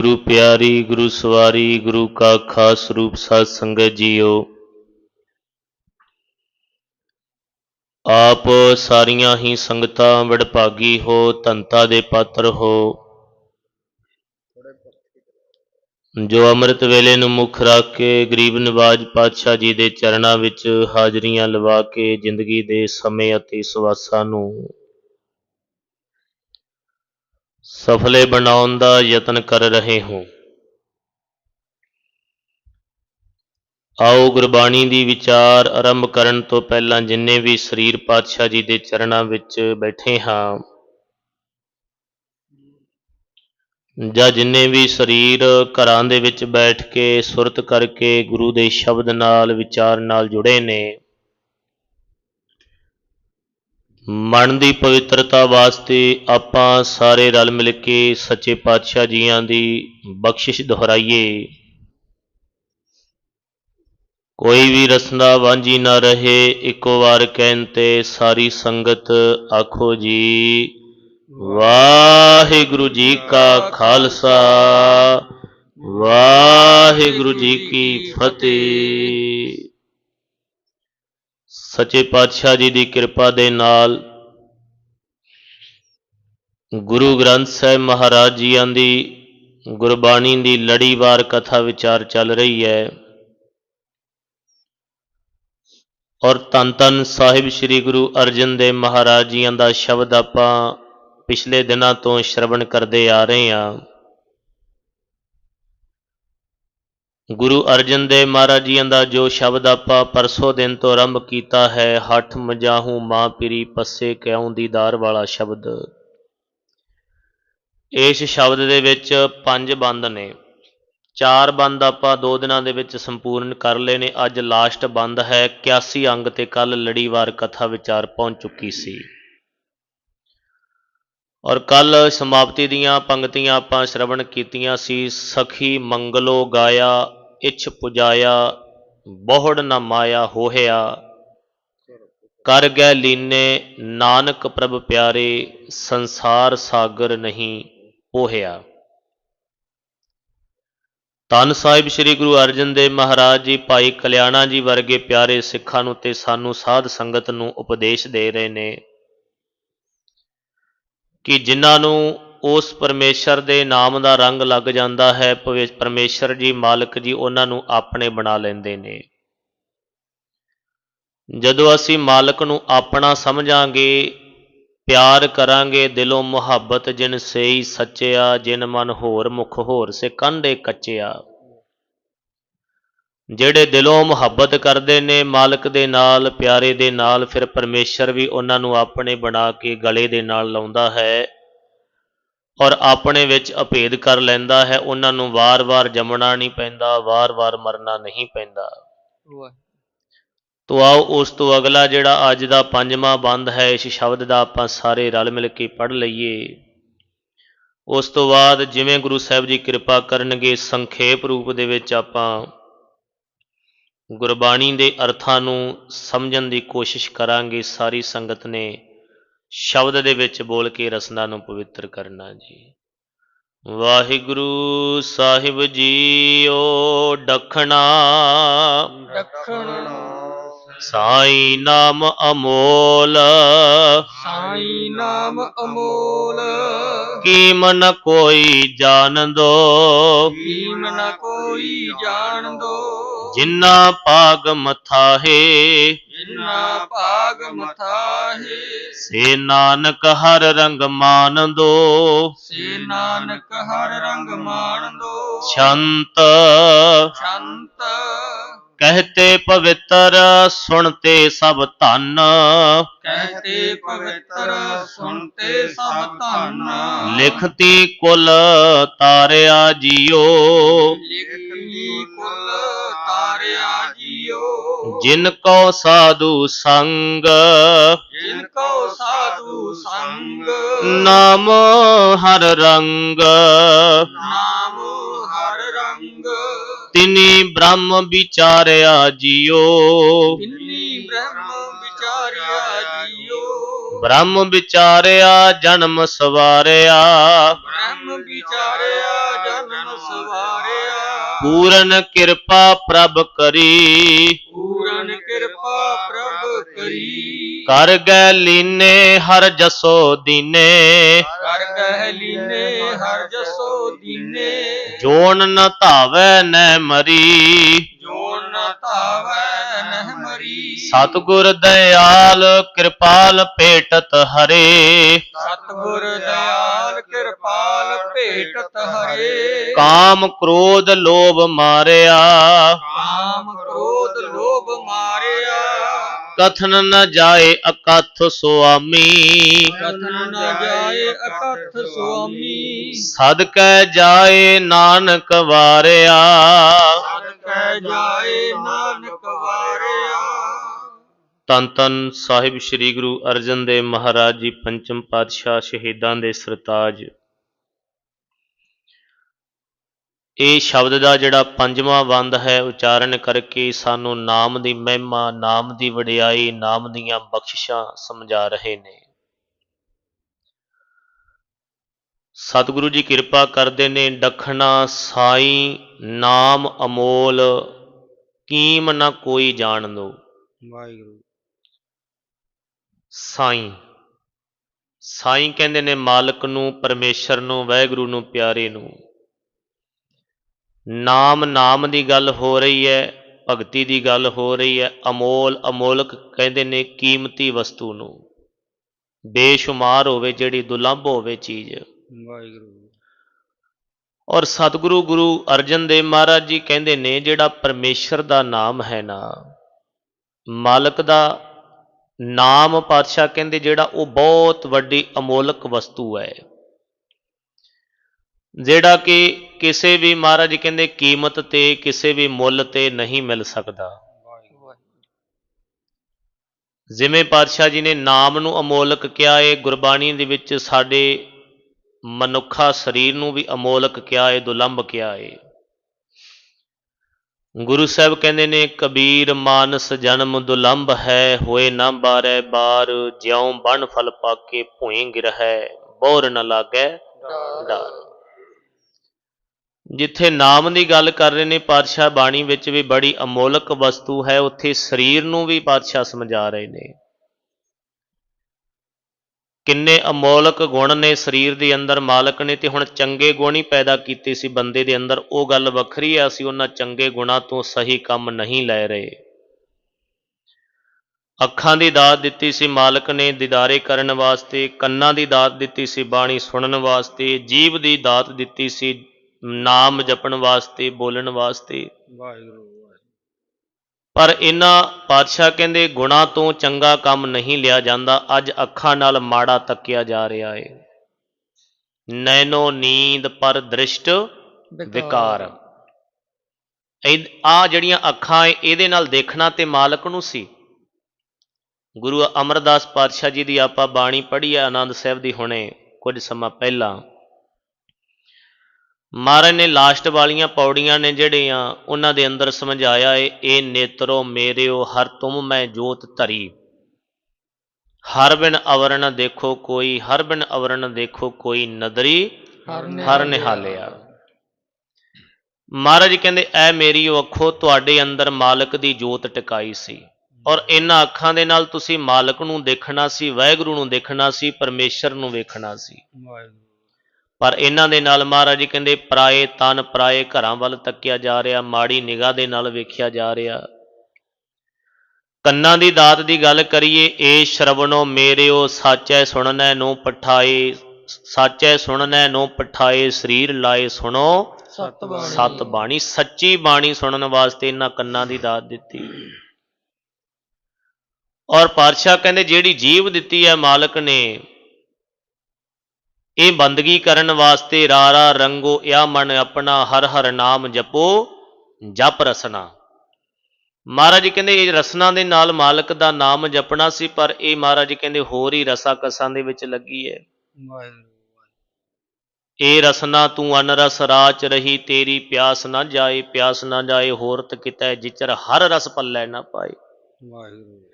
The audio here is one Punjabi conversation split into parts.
ਗੁਰੂ ਪਿਆਰੀ, ਗੁਰੂ ਸਵਾਰੀ, ਗੁਰੂ ਕਾ ਖਾਸ ਰੂਪ ਸਾਧ ਸੰਗਤ ਜੀਓ। ਆਪ ਸਾਰੀਆਂ ਹੀ ਸੰਗਤਾਂ ਵਡਭਾਗੀ ਹੋ ਧੰਤਾ ਦੇ ਪਾਤਰ ਹੋ। ਜੋ ਅੰਮ੍ਰਿਤ ਵੇਲੇ ਨੂੰ ਮੁੱਖ ਰੱਖ ਕੇ ਗਰੀਬ ਨਿਵਾਜ ਪਾਤਸ਼ਾਹ ਜੀ ਦੇ ਚਰਨਾਂ ਵਿੱਚ ਹਾਜ਼ਰੀਆਂ ਲਵਾ ਕੇ ਜ਼ਿੰਦਗੀ ਦੇ ਸਮੇਂ ਅਤੇ ਸਵਾਸਾਂ ਨੂੰ ਸਫਲੇ ਬਣਾਉਣ ਦਾ ਯਤਨ ਕਰ ਰਹੇ ਹੋ। ਆਓ ਗੁਰਬਾਣੀ ਦੀ ਵਿਚਾਰ ਆਰੰਭ ਕਰਨ ਤੋਂ ਪਹਿਲਾਂ ਜਿੰਨੇ ਵੀ ਸਰੀਰ ਪਾਤਸ਼ਾਹ ਜੀ ਦੇ ਚਰਨਾਂ ਵਿੱਚ ਬੈਠੇ ਹਾਂ, ਜਾਂ ਜਿੰਨੇ ਵੀ ਸਰੀਰ ਘਰਾਂ ਦੇ ਵਿੱਚ ਬੈਠ ਕੇ ਸੁਰਤ ਕਰਕੇ ਗੁਰੂ ਦੇ ਸ਼ਬਦ ਨਾਲ, ਵਿਚਾਰ ਨਾਲ ਜੁੜੇ ਨੇ ਮਨ ਦੀ ਪਵਿੱਤਰਤਾ ਵਾਸਤੇ ਆਪਾਂ ਸਾਰੇ ਰਲ ਮਿਲ ਕੇ ਸੱਚੇ ਪਾਤਸ਼ਾਹ ਜੀਆਂ ਦੀ ਬਖਸ਼ਿਸ਼ ਦੁਹਰਾਈਏ। ਕੋਈ ਵੀ ਰਸਨਾ ਵਾਂਝੀ ਨਾ ਰਹੇ, ਇੱਕੋ ਵਾਰ ਕਹਿਣ ਤੇ ਸਾਰੀ ਸੰਗਤ ਆਖੋ ਜੀ, ਵਾਹਿਗੁਰੂ ਜੀ ਕਾ ਖਾਲਸਾ, ਵਾਹਿਗੁਰੂ ਜੀ ਕੀ ਫਤਿਹ। ਸੱਚੇ ਪਾਤਸ਼ਾਹ ਜੀ ਦੀ ਕਿਰਪਾ ਦੇ ਨਾਲ ਗੁਰੂ ਗ੍ਰੰਥ ਸਾਹਿਬ ਮਹਾਰਾਜ ਜੀਆਂ ਦੀ ਗੁਰਬਾਣੀ ਦੀ ਲੜੀਵਾਰ ਕਥਾ ਵਿਚਾਰ ਚੱਲ ਰਹੀ ਹੈ। ਔਰ ਧੰਨ ਧੰਨ ਸਾਹਿਬ ਸ੍ਰੀ ਗੁਰੂ ਅਰਜਨ ਦੇਵ ਮਹਾਰਾਜ ਜੀਆਂ ਦਾ ਸ਼ਬਦ ਆਪਾਂ ਪਿਛਲੇ ਦਿਨਾਂ ਤੋਂ ਸ਼ਰਵਣ ਕਰਦੇ ਆ ਰਹੇ ਹਾਂ। ਗੁਰੂ ਅਰਜਨ ਦੇਵ ਮਹਾਰਾਜ ਜੀਆਂ ਦਾ ਜੋ ਸ਼ਬਦ ਆਪਾਂ ਪਰਸੋਂ ਦਿਨ ਤੋਂ ਆਰੰਭ ਕੀਤਾ ਹੈ, ਹੱਠ ਮਜਾਹੂ ਮਾਂ ਪੀਰੀ, ਪੱਸੇ ਕਿਉਂ ਦੀਦਾਰ ਵਾਲਾ ਸ਼ਬਦ। ਇਸ ਸ਼ਬਦ ਦੇ ਵਿੱਚ ਪੰਜ ਬੰਦ ਨੇ। ਚਾਰ ਬੰਦ ਆਪਾਂ ਦੋ ਦਿਨਾਂ ਦੇ ਵਿੱਚ ਸੰਪੂਰਨ ਕਰ ਲਏ ਨੇ। ਅੱਜ ਲਾਸਟ ਬੰਦ ਹੈ 81 ਅੰਗ ਤੇ ਕੱਲ ਲੜੀਵਾਰ ਕਥਾ ਵਿਚਾਰ ਪਹੁੰਚ ਚੁੱਕੀ ਸੀ। ਔਰ ਕੱਲ ਸਮਾਪਤੀ ਦੀਆਂ ਪੰਕਤੀਆਂ ਆਪਾਂ ਸ਼ਰਵਣ ਕੀਤੀਆਂ ਸੀ, ਸਖੀ ਮੰਗਲੋ ਗਾਇਆ ਇਛ ਪੁਜਾਇਆ, ਬਹੁੜ ਨ ਮਾਇਆ ਹੋਹਿਆ। ਕਰ ਗੈ ਲੀਨੇ ਨਾਨਕ ਪ੍ਰਭ ਪਿਆਰੇ, ਸੰਸਾਰ ਸਾਗਰ ਨਹੀਂ ਪੋਹਿਆ। ਧੰਨ ਸਾਹਿਬ ਸ੍ਰੀ ਗੁਰੂ ਅਰਜਨ ਦੇਵ ਮਹਾਰਾਜ ਜੀ, ਭਾਈ ਕਲਿਆਣਾ ਜੀ ਵਰਗੇ ਪਿਆਰੇ ਸਿੱਖਾਂ ਨੂੰ ਤੇ ਸਾਨੂੰ ਸਾਧ ਸੰਗਤ ਨੂੰ ਉਪਦੇਸ਼ ਦੇ ਰਹੇ ਨੇ ਕਿ ਜਿਨ੍ਹਾਂ ਨੂੰ ਉਸ ਪਰਮੇਸ਼ਰ ਦੇ ਨਾਮ ਦਾ ਰੰਗ ਲੱਗ ਜਾਂਦਾ ਹੈ, ਭਵੇ, ਪਰਮੇਸ਼ਰ ਜੀ, ਮਾਲਕ ਜੀ ਉਹਨਾਂ ਨੂੰ ਆਪਣੇ ਬਣਾ ਲੈਂਦੇ ਨੇ। ਜਦੋਂ ਅਸੀਂ ਮਾਲਕ ਨੂੰ ਆਪਣਾ ਸਮਝਾਂਗੇ, ਪਿਆਰ ਕਰਾਂਗੇ, ਦਿਲੋਂ ਮੁਹੱਬਤ ਜਿਨ ਸੇਈ ਸੱਚਿਆ, ਜਿਨ ਮਨ ਹੋਰ ਮੁਖ ਹੋਰ ਸੇ ਕੰਡੇ ਕੱਚਿਆ, ਜਿਹੜੇ ਦਿਲੋਂ ਮੁਹੱਬਤ ਕਰਦੇ ਨੇ, ਮਾਲਕ ਦੇ ਨਾਲ, ਪਿਆਰੇ ਦੇ ਨਾਲ, ਫਿਰ ਪਰਮੇਸ਼ਰ ਵੀ ਉਹਨਾਂ ਨੂੰ ਆਪਣੇ ਬਣਾ ਕੇ ਗਲੇ ਦੇ ਨਾਲ ਲਾਉਂਦਾ ਹੈ। ਔਰ ਆਪਣੇ ਵਿੱਚ ਅਭੇਦ ਕਰ ਲੈਂਦਾ ਹੈ, ਉਹਨਾਂ ਨੂੰ ਵਾਰ-ਵਾਰ ਜੰਮਣਾ ਨਹੀਂ ਪੈਂਦਾ, ਵਾਰ-ਵਾਰ ਮਰਨਾ ਨਹੀਂ ਪੈਂਦਾ। ਤੋ ਆਓ ਉਸ ਤੋਂ ਅਗਲਾ ਜਿਹੜਾ ਅੱਜ ਦਾ ਪੰਜਵਾਂ ਬੰਦ ਹੈ, ਇਸ ਸ਼ਬਦ ਦਾ ਆਪਾਂ ਸਾਰੇ ਰਲ ਮਿਲ ਕੇ ਪੜ੍ਹ ਲਈਏ। ਉਸ ਤੋਂ ਬਾਅਦ ਜਿਵੇਂ ਗੁਰੂ ਸਾਹਿਬ ਜੀ ਕਿਰਪਾ ਕਰਨਗੇ, ਸੰਖੇਪ ਰੂਪ ਦੇ ਵਿੱਚ ਆਪਾਂ ਗੁਰਬਾਣੀ ਦੇ ਅਰਥਾਂ ਨੂੰ ਸਮਝਣ ਦੀ ਕੋਸ਼ਿਸ਼ ਕਰਾਂਗੇ, ਸਾਰੀ ਸੰਗਤ ਨੇ। ਸ਼ਬਦ ਦੇ ਵਿੱਚ ਬੋਲ ਕੇ ਰਸਨਾ ਨੂੰ ਪਵਿੱਤਰ ਕਰਨਾ ਜੀ। ਵਾਹਿਗੁਰੂ ਸਾਹਿਬ ਜੀਓ ਡਖਣਾ ਦੱਖਣ ਸਾਈ ਨਾਮ ਅਮੋਲ। ਸਾਈ ਨਾਮ ਅਮੋਲ। ਕੀਮ ਨ ਕੋਈ ਜਾਣਦੋ। ਕੀਮ ਨ ਕੋਈ ਜਾਣ ਦੋ ਜਿਨ੍ਹਾਂ ਪਾਗ ਮਥਾਹੇ ਜਿਨਾ ਭਾਗ ਮਥਾਹੇ ਸੇ ਨਾਨਕ ਹਰ ਰੰਗ ਮਾਨਦੋ ਸੇ ਨਾਨਕ ਹਰ ਰੰਗ ਮਾਣ ਦੋ ਛੰਤ ਸ਼ੰਤ ਕਹਤੇ ਪਵਿੱਤਰ ਸੁਣਤੇ ਸਭ ਧਨ। ਕਹਤੇ ਪਵਿੱਤਰ ਸੁਣਤੇ ਸਭ ਧਨ। ਲਿਖਤੀ ਕੁਲ ਤਾਰਿਆ ਜੀਓ। ਲਿਖੀ ਕੁਲ ਤਾਰਿਆ ਜੀਓ। ਜਿਨ ਕੋ ਸਾਧੂ ਸੰਗ ਜਿਨ ਕੋ ਸਾਧੂ ਸੰਗ। ਨਾਮ ਹਰ ਰੰਗ। ਨਾਮ ਹਰ ਰੰਗ। ਤਿਨੀ ਬ੍ਰਹਮ ਵਿਚਾਰਿਆ ਜੀਓ। ਪਿੰਨੀ ਬ੍ਰਹਮ ਵਿਚਾਰਿਆ ਜੀਓ। ਬ੍ਰਹਮ ਵਿਚਾਰਿਆ ਜਨਮ ਸਵਾਰਿਆ। ਬ੍ਰਹਮ ਵਿਚਾਰਿਆ ਜਨਮ ਸਵਾਰਿਆ। ਪੂਰਨ ਕਿਰਪਾ ਪ੍ਰਭ ਕਰੀ। ਪੂਰਨ ਕਿਰਪਾ ਪ੍ਰਭ ਕਰੀ। ਕਰ ਗੈ ਲੀਨੇ ਹਰ ਜਸੋ ਦੀਨੇ। ਕਰ ਗਹਿ ਲੀਨੇ ਹਰ ਜਸੋ ਦੀਨੇ ਜੋਨ ਨ ਧਾਵੈ ਨੈ ਮਰੀ। ਜੋ ਨ ਧਾਵੈ ਨਹਿ ਮਰੀ। ਸਤਿਗੁਰ ਦਇਆਲ ਕਿਰਪਾਲ ਭੇਟਤ ਹਰੇ। ਸਤਿਗੁਰ ਦਇਆਲ ਕਿਰਪਾਲ ਭੇਟਤ ਹਰੇ। ਕਾਮ ਕ੍ਰੋਧ ਲੋਭ ਮਾਰਿਆ। ਕਾਮ ਕ੍ਰੋਧ ਲੋਭ ਮਾਰਿਆ। ਕਥਨ ਨ ਜਾਏ ਅਕਥ ਸੁਆਮੀ। ਕਥਨ ਨ ਜਾਏ ਅਕਥ ਸੁਆਮੀ। ਸਦਕੈ ਜਾਏ ਨਾਨਕ ਵਾਰਿਆ। ਸਦਕੈ ਜਾਏ ਨਾਨਕ ਵਾਰਿਆ। ਤਨ ਤਨ ਸਾਹਿਬ ਸ੍ਰੀ ਗੁਰੂ ਅਰਜਨ ਦੇਵ ਮਹਾਰਾਜ ਜੀ ਪੰਚਮ ਪਾਤਸ਼ਾਹ ਸ਼ਹੀਦਾਂ ਦੇ ਸਰਤਾਜ। ਇਹ ਸ਼ਬਦ ਦਾ ਜਿਹੜਾ ਪੰਜਵਾਂ ਬੰਦ ਹੈ ਉਚਾਰਨ ਕਰਕੇ ਸਾਨੂੰ ਨਾਮ ਦੀ ਮਹਿਮਾ ਨਾਮ ਦੀ ਵਡਿਆਈ ਨਾਮ ਦੀਆਂ ਬਖਸ਼ਿਸ਼ਾਂ ਸਮਝਾ ਰਹੇ ਨੇ। ਸਤਿਗੁਰੂ ਜੀ ਕਿਰਪਾ ਕਰਦੇ ਨੇ ਡਖਣਾ ਸਾਈ ਨਾਮ ਅਮੋਲ ਕੀਮ ਨਾ ਕੋਈ ਜਾਣ ਦੋ। ਵਾਹਿਗੁਰੂ। ਸਾਈਂ। ਸਾਈਂ ਕਹਿੰਦੇ ਨੇ ਮਾਲਕ ਨੂੰ ਪਰਮੇਸ਼ਰ ਨੂੰ ਵਾਹਿਗੁਰੂ ਨੂੰ ਪਿਆਰੇ ਨੂੰ। ਨਾਮ ਨਾਮ ਦੀ ਗੱਲ ਹੋ ਰਹੀ ਹੈ ਭਗਤੀ ਦੀ ਗੱਲ ਹੋ ਰਹੀ ਹੈ ਅਮੋਲ ਅਮੋਲਕ ਕਹਿੰਦੇ ਨੇ ਕੀਮਤੀ ਵਸਤੂ ਨੂੰ। ਬੇਸ਼ੁਮਾਰ ਹੋਵੇ ਜਿਹੜੀ ਦੁਲੰਭ ਹੋਵੇ ਚੀਜ਼। ਵਾਹਿਗੁਰੂ। ਔਰ ਸਤਿਗੁਰੂ ਗੁਰੂ ਅਰਜਨ ਦੇਵ ਮਹਾਰਾਜ ਜੀ ਕਹਿੰਦੇ ਨੇ ਜਿਹੜਾ ਪਰਮੇਸ਼ਰ ਦਾ ਨਾਮ ਹੈ ਨਾ ਮਾਲਕ ਦਾ ਨਾਮ ਪਾਤਸ਼ਾਹ ਕਹਿੰਦੇ ਜਿਹੜਾ ਉਹ ਬਹੁਤ ਵੱਡੀ ਅਮੋਲਕ ਵਸਤੂ ਹੈ। ਜਿਹੜਾ ਕਿ ਕਿਸੇ ਵੀ ਮਹਾਰਾਜ ਕਹਿੰਦੇ ਕੀਮਤ ਤੇ ਕਿਸੇ ਵੀ ਮੁੱਲ ਤੇ ਨਹੀਂ ਮਿਲ ਸਕਦਾ। ਜਿਵੇਂ ਪਾਤਸ਼ਾਹ ਜੀ ਨੇ ਨਾਮ ਨੂੰ ਅਮੋਲਕ ਕਿਹਾ ਏ ਗੁਰਬਾਣੀ ਦੇ ਵਿੱਚ ਸਾਡੇ ਮਨੁੱਖਾ ਸਰੀਰ ਨੂੰ ਵੀ ਅਮੋਲਕ ਕਿਹਾ ਹੈ ਦੁਲੰਭ ਕਿਹਾ ਹੈ ਗੁਰੂ ਸਾਹਿਬ ਕਹਿੰਦੇ ਨੇ, ਕਬੀਰ ਮਾਨਸ ਜਨਮ ਦੁਲੰਭ ਹੈ, ਹੋਏ ਨਾ ਬਾਰੈ ਬਾਰ, ਜਿਉ ਬਣ ਫਲ ਪਾਕੇ ਭੂਏ ਗਿਰਹਿ, ਬੋਰ ਨ ਲਾਗੈ ਡਾਰ। ਜਿੱਥੇ ਨਾਮ ਦੀ ਗੱਲ ਕਰ ਰਹੇ ਨੇ, ਪਾਤਸ਼ਾਹ ਬਾਣੀ ਵਿੱਚ ਵੀ ਬੜੀ ਅਮੋਲਕ ਵਸਤੂ ਹੈ, ਉੱਥੇ ਸਰੀਰ ਨੂੰ ਵੀ ਪਾਤਸ਼ਾਹ ਸਮਝਾ ਰਹੇ ਨੇ। ਕਿੰਨੇ ਅਮੋਲਕ ਗੁਣ ਨੇ ਸਰੀਰ ਦੇ ਅੰਦਰ ਮਾਲਕ ਨੇ, ਤੇ ਹੁਣ ਚੰਗੇ ਗੁਣ ਹੀ ਪੈਦਾ ਕੀਤੇ ਸੀ ਬੰਦੇ ਦੇ ਅੰਦਰ। ਉਹ ਗੱਲ ਵੱਖਰੀ ਆ, ਅਸੀਂ ਉਹਨਾਂ ਚੰਗੇ ਗੁਣਾਂ ਤੋਂ ਸਹੀ ਕੰਮ ਨਹੀਂ ਲੈ ਰਹੇ। ਅੱਖਾਂ ਦੀ ਦਾਤ ਦਿੱਤੀ ਸੀ ਮਾਲਕ ਨੇ ਦੀਦਾਰੇ ਕਰਨ ਵਾਸਤੇ, ਕੰਨਾਂ ਦੀ ਦਾਤ ਦਿੱਤੀ ਸੀ ਬਾਣੀ ਸੁਣਨ ਵਾਸਤੇ, ਜੀਭ ਦੀ ਦਾਤ ਦਿੱਤੀ ਸੀ ਨਾਮ ਜਪਣ ਵਾਸਤੇ ਬੋਲਣ ਵਾਸਤੇ। ਵਾਹਿਗੁਰੂ ਪਰ ਇਹਨਾਂ ਪਾਤਸ਼ਾਹ ਕਹਿੰਦੇ ਗੁਣਾ ਤੋਂ ਚੰਗਾ ਕੰਮ ਨਹੀਂ ਲਿਆ ਜਾਂਦਾ ਅੱਜ ਅੱਖਾਂ ਨਾਲ ਮਾੜਾ ਤੱਕਿਆ ਜਾ ਰਿਹਾ ਏ। ਨੈਨੋ ਨੀਂਦ ਪਰ ਦ੍ਰਿਸ਼ਟ ਵਿਕਾਰ। ਆ ਜਿਹੜੀਆਂ ਅੱਖਾਂ ਏ ਇਹਦੇ ਨਾਲ ਦੇਖਣਾ ਤੇ ਮਾਲਕ ਨੂੰ ਸੀ। ਗੁਰੂ ਅਮਰਦਾਸ ਪਾਤਸ਼ਾਹ ਜੀ ਦੀ ਆਪਾਂ ਬਾਣੀ ਪੜ੍ਹੀ ਹੈ ਆਨੰਦ ਸਾਹਿਬ ਦੀ ਹੁਣੇ ਕੁਝ ਸਮਾਂ ਪਹਿਲਾਂ। ਮਹਾਰਾਜ ਨੇ ਲਾਸਟ ਵਾਲੀਆਂ ਪੌੜੀਆਂ ਨੇ ਜਿਹੜੀਆਂ ਉਹਨਾਂ ਦੇ ਅੰਦਰ ਸਮਝਾਇਆ ਏ, ਇਹ ਨੇਤਰੋ ਮੇਰਿਓ, ਹਰ ਤੁਮ ਮੈਂ ਜੋਤ ਧਰੀ। ਹਰ ਬਿਨ ਅਵਰਨ ਦੇਖੋ ਕੋਈ, ਹਰ ਬਿਨ ਅਵਰਨ ਦੇਖੋ ਕੋਈ ਨਦਰੀ ਹਰ ਨਿਹਾਲਿਆ। ਮਹਾਰਾਜ ਕਹਿੰਦੇ, ਐ ਮੇਰੀ ਉਹ ਅੱਖੋ, ਤੁਹਾਡੇ ਅੰਦਰ ਮਾਲਕ ਦੀ ਜੋਤ ਟਿਕਾਈ ਸੀ। ਔਰ ਇਹਨਾਂ ਅੱਖਾਂ ਦੇ ਨਾਲ ਤੁਸੀਂ ਮਾਲਕ ਨੂੰ ਦੇਖਣਾ ਸੀ, ਵਾਹਿਗੁਰੂ ਨੂੰ ਦੇਖਣਾ ਸੀ, ਪਰਮੇਸ਼ਰ ਨੂੰ ਵੇਖਣਾ ਸੀ। ਵਾਹਿਗੁਰੂ। ਪਰ ਇਹਨਾਂ ਦੇ ਨਾਲ ਮਹਾਰਾਜ ਜੀ ਕਹਿੰਦੇ ਪਰਾਏ ਤਨ ਪਰਾਏ ਘਰਾਂ ਵੱਲ ਤੱਕਿਆ ਜਾ ਰਿਹਾ ਮਾੜੀ ਨਿਗਾਹ ਦੇ ਨਾਲ ਵੇਖਿਆ ਜਾ ਰਿਹਾ। ਕੰਨਾਂ ਦੀ ਦਾਤ ਦੀ ਗੱਲ ਕਰੀਏ ਏ ਸ਼ਰਵਣੋ ਮੇਰਿਓ ਸਾਚੈ ਸੁਣਨੈ ਨੂੰ ਪਠਾਏ ਸਾਚੈ ਸੁਣਨੈ ਨੂੰ ਪਠਾਏ ਸਰੀਰ ਲਾਏ ਸੁਣੋ। ਸਤ ਬਾਣੀ। ਸਤ ਬਾਣੀ ਸੱਚੀ ਬਾਣੀ ਸੁਣਨ ਵਾਸਤੇ ਇਹਨਾਂ ਕੰਨਾਂ ਦੀ ਦਾਤ ਦਿੱਤੀ। ਔਰ ਪਾਤਸ਼ਾਹ ਕਹਿੰਦੇ ਜਿਹੜੀ ਜੀਵ ਦਿੱਤੀ ਹੈ ਮਾਲਕ ਨੇ ਇਹ ਬੰਦਗੀ ਕਰਨ ਵਾਸਤੇ ਰਾਰਾ ਰੰਗੋ ਯਾ ਮਨ ਆਪਣਾ ਹਰ ਹਰ ਨਾਮ ਜਪੋ ਜਪ ਰਸਨਾ। ਮਹਾਰਾਜ ਕਹਿੰਦੇ ਇਹ ਰਸਨਾ ਦੇ ਨਾਲ ਮਾਲਕ ਦਾ ਨਾਮ ਜਪਣਾ ਸੀ ਪਰ ਇਹ ਮਹਾਰਾਜ ਕਹਿੰਦੇ ਹੋਰ ਹੀ ਰਸਾ ਕਸਾਂ ਦੇ ਵਿੱਚ ਲੱਗੀ ਹੈ ਇਹ ਰਸਨਾ ਤੂੰ ਅਨਰਸ ਰਾਚ ਰਹੀ ਤੇਰੀ ਪਿਆਸ ਨਾ ਜਾਏ ਪਿਆਸ ਨਾ ਜਾਏ ਹੋਰਤ ਕਿਤੈ ਜਿਚਰ ਹਰ ਰਸ ਪੱਲੇ ਨਾ ਪਾਏ। ਵਾਹਿਗੁਰੂ।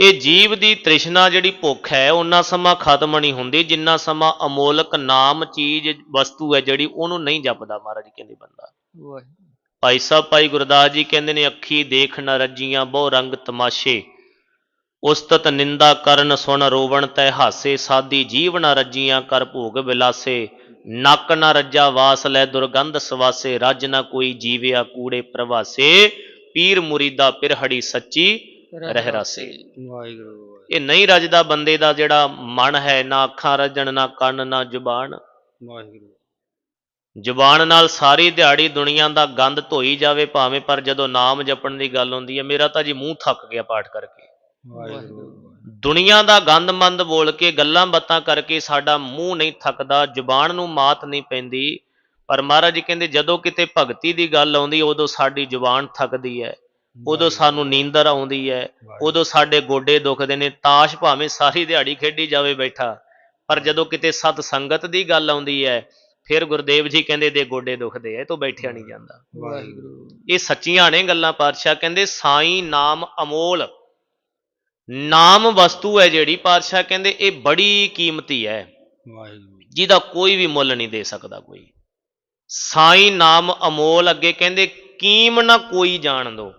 ਇਹ ਜੀਵ ਦੀ ਤ੍ਰਿਸ਼ਨਾ ਜਿਹੜੀ ਭੁੱਖ ਹੈ ਉਹਨਾਂ ਸਮਾਂ ਖਤਮ ਨਹੀਂ ਹੁੰਦੀ ਜਿੰਨਾ ਸਮਾਂ ਅਮੋਲਕ ਨਾਮ ਚੀਜ਼ ਵਸਤੂ ਹੈ ਜਿਹੜੀ ਉਹਨੂੰ ਨਹੀਂ ਜਪਦਾ ਮਹਾਰਾਜ ਕਹਿੰਦੇ ਬੰਦਾ। ਵਾਹਿਗੁਰੂ। ਭਾਈ ਸਾਹਿਬ ਭਾਈ ਗੁਰਦਾਸ ਜੀ ਕਹਿੰਦੇ ਨੇ ਅੱਖੀ ਦੇਖ ਨ ਰੱਜੀਆਂ ਬਹੁ ਰੰਗ ਤਮਾਸ਼ੇ। ਉਸਤਤ ਨਿੰਦਾ ਕਰਨ ਸੁਣ ਰੋਵਣ ਤੈ ਹਾਸੇ ਸਾਦੀ ਜੀਵ ਨ ਰੱਜੀਆਂ ਕਰ ਭੋਗ ਵਿਲਾਸੇ ਨੱਕ ਨ ਰੱਜਾ ਵਾਸ ਲੈ ਦੁਰਗੰਧ ਸਵਾਸੇ ਰੱਜ ਨ ਕੋਈ ਜੀਵਿਆ ਕੂੜੇ ਪ੍ਰਵਾਸੇ। ਪੀਰ ਮੁਰੀਦਾ ਪਿਰਹੜੀ ਸੱਚੀ ਰਹਿ ਰਾਸੇ ਵਾਹਿਗੁਰੂ ਇਹ ਨਹੀਂ ਰੱਜਦਾ ਬੰਦੇ ਦਾ ਜਿਹੜਾ ਮਨ ਹੈ ਨਾ ਅੱਖਾਂ ਰੱਜਣ ਨਾ ਕੰਨ ਨਾ ਜ਼ੁਬਾਨ। ਵਾਹਿਗੁਰੂ। ਜ਼ੁਬਾਨ ਨਾਲ ਸਾਰੀ ਦਿਹਾੜੀ ਦੁਨੀਆ ਦਾ ਗੰਦ ਧੋਈ ਜਾਵੇ ਭਾਵੇਂ ਪਰ ਜਦੋਂ ਨਾਮ ਜਪਣ ਦੀ ਗੱਲ ਹੁੰਦੀ ਹੈ ਮੇਰਾ ਤਾਂ ਜੀ ਮੂੰਹ ਥੱਕ ਗਿਆ ਪਾਠ ਕਰਕੇ। ਵਾਹਿਗੁਰੂ ਦੁਨੀਆ ਦਾ ਗੰਦ ਮੰਦ ਬੋਲ ਕੇ ਗੱਲਾਂ ਬਾਤਾਂ ਕਰਕੇ ਸਾਡਾ ਮੂੰਹ ਨਹੀਂ ਥੱਕਦਾ ਜ਼ੁਬਾਨ ਨੂੰ ਮਾਤ ਨਹੀਂ ਪੈਂਦੀ। ਪਰ ਮਹਾਰਾਜ ਜੀ ਕਹਿੰਦੇ ਜਦੋਂ ਕਿਤੇ ਭਗਤੀ ਦੀ ਗੱਲ ਆਉਂਦੀ ਉਦੋਂ ਸਾਡੀ ਜ਼ੁਬਾਨ ਥੱਕਦੀ ਹੈ। ਉਦੋਂ ਸਾਨੂੰ ਨੀਂਦਰ ਆਉਂਦੀ ਹੈ ਉਦੋਂ ਸਾਡੇ ਗੋਡੇ ਦੁਖਦੇ ਨੇ ਤਾਸ਼ ਭਾਵੇਂ ਸਾਰੀ ਦਿਹਾੜੀ ਖੇਡੀ ਜਾਵੇ ਬੈਠਾ ਪਰ ਜਦੋਂ ਕਿਤੇ ਸਤ ਸੰਗਤ ਦੀ ਗੱਲ ਆਉਂਦੀ ਹੈ ਫਿਰ ਗੁਰਦੇਵ ਜੀ ਕਹਿੰਦੇ ਦੇ ਗੋਡੇ ਦੁਖਦੇ ਐ ਤੋਂ ਬੈਠਿਆ ਨਹੀਂ ਜਾਂਦਾ। ਵਾਹਿਗੁਰੂ। ਇਹ ਸੱਚੀਆਂ ਨੇ ਗੱਲਾਂ ਪਾਤਸ਼ਾਹ ਕਹਿੰਦੇ ਸਾਈ ਨਾਮ ਅਮੋਲ। ਨਾਮ ਵਸਤੂ ਹੈ ਜਿਹੜੀ ਪਾਤਸ਼ਾਹ ਕਹਿੰਦੇ ਇਹ ਬੜੀ ਕੀਮਤੀ ਹੈ। ਵਾਹਿਗੁਰੂ। ਜਿਹਦਾ ਕੋਈ ਵੀ ਮੁੱਲ ਨਹੀਂ ਦੇ ਸਕਦਾ ਕੋਈ। ਸਾਈ ਨਾਮ ਅਮੋਲ ਅੱਗੇ ਕਹਿੰਦੇ ਕੀਮ ਨਾ ਕੋਈ ਜਾਣ ਦੋ।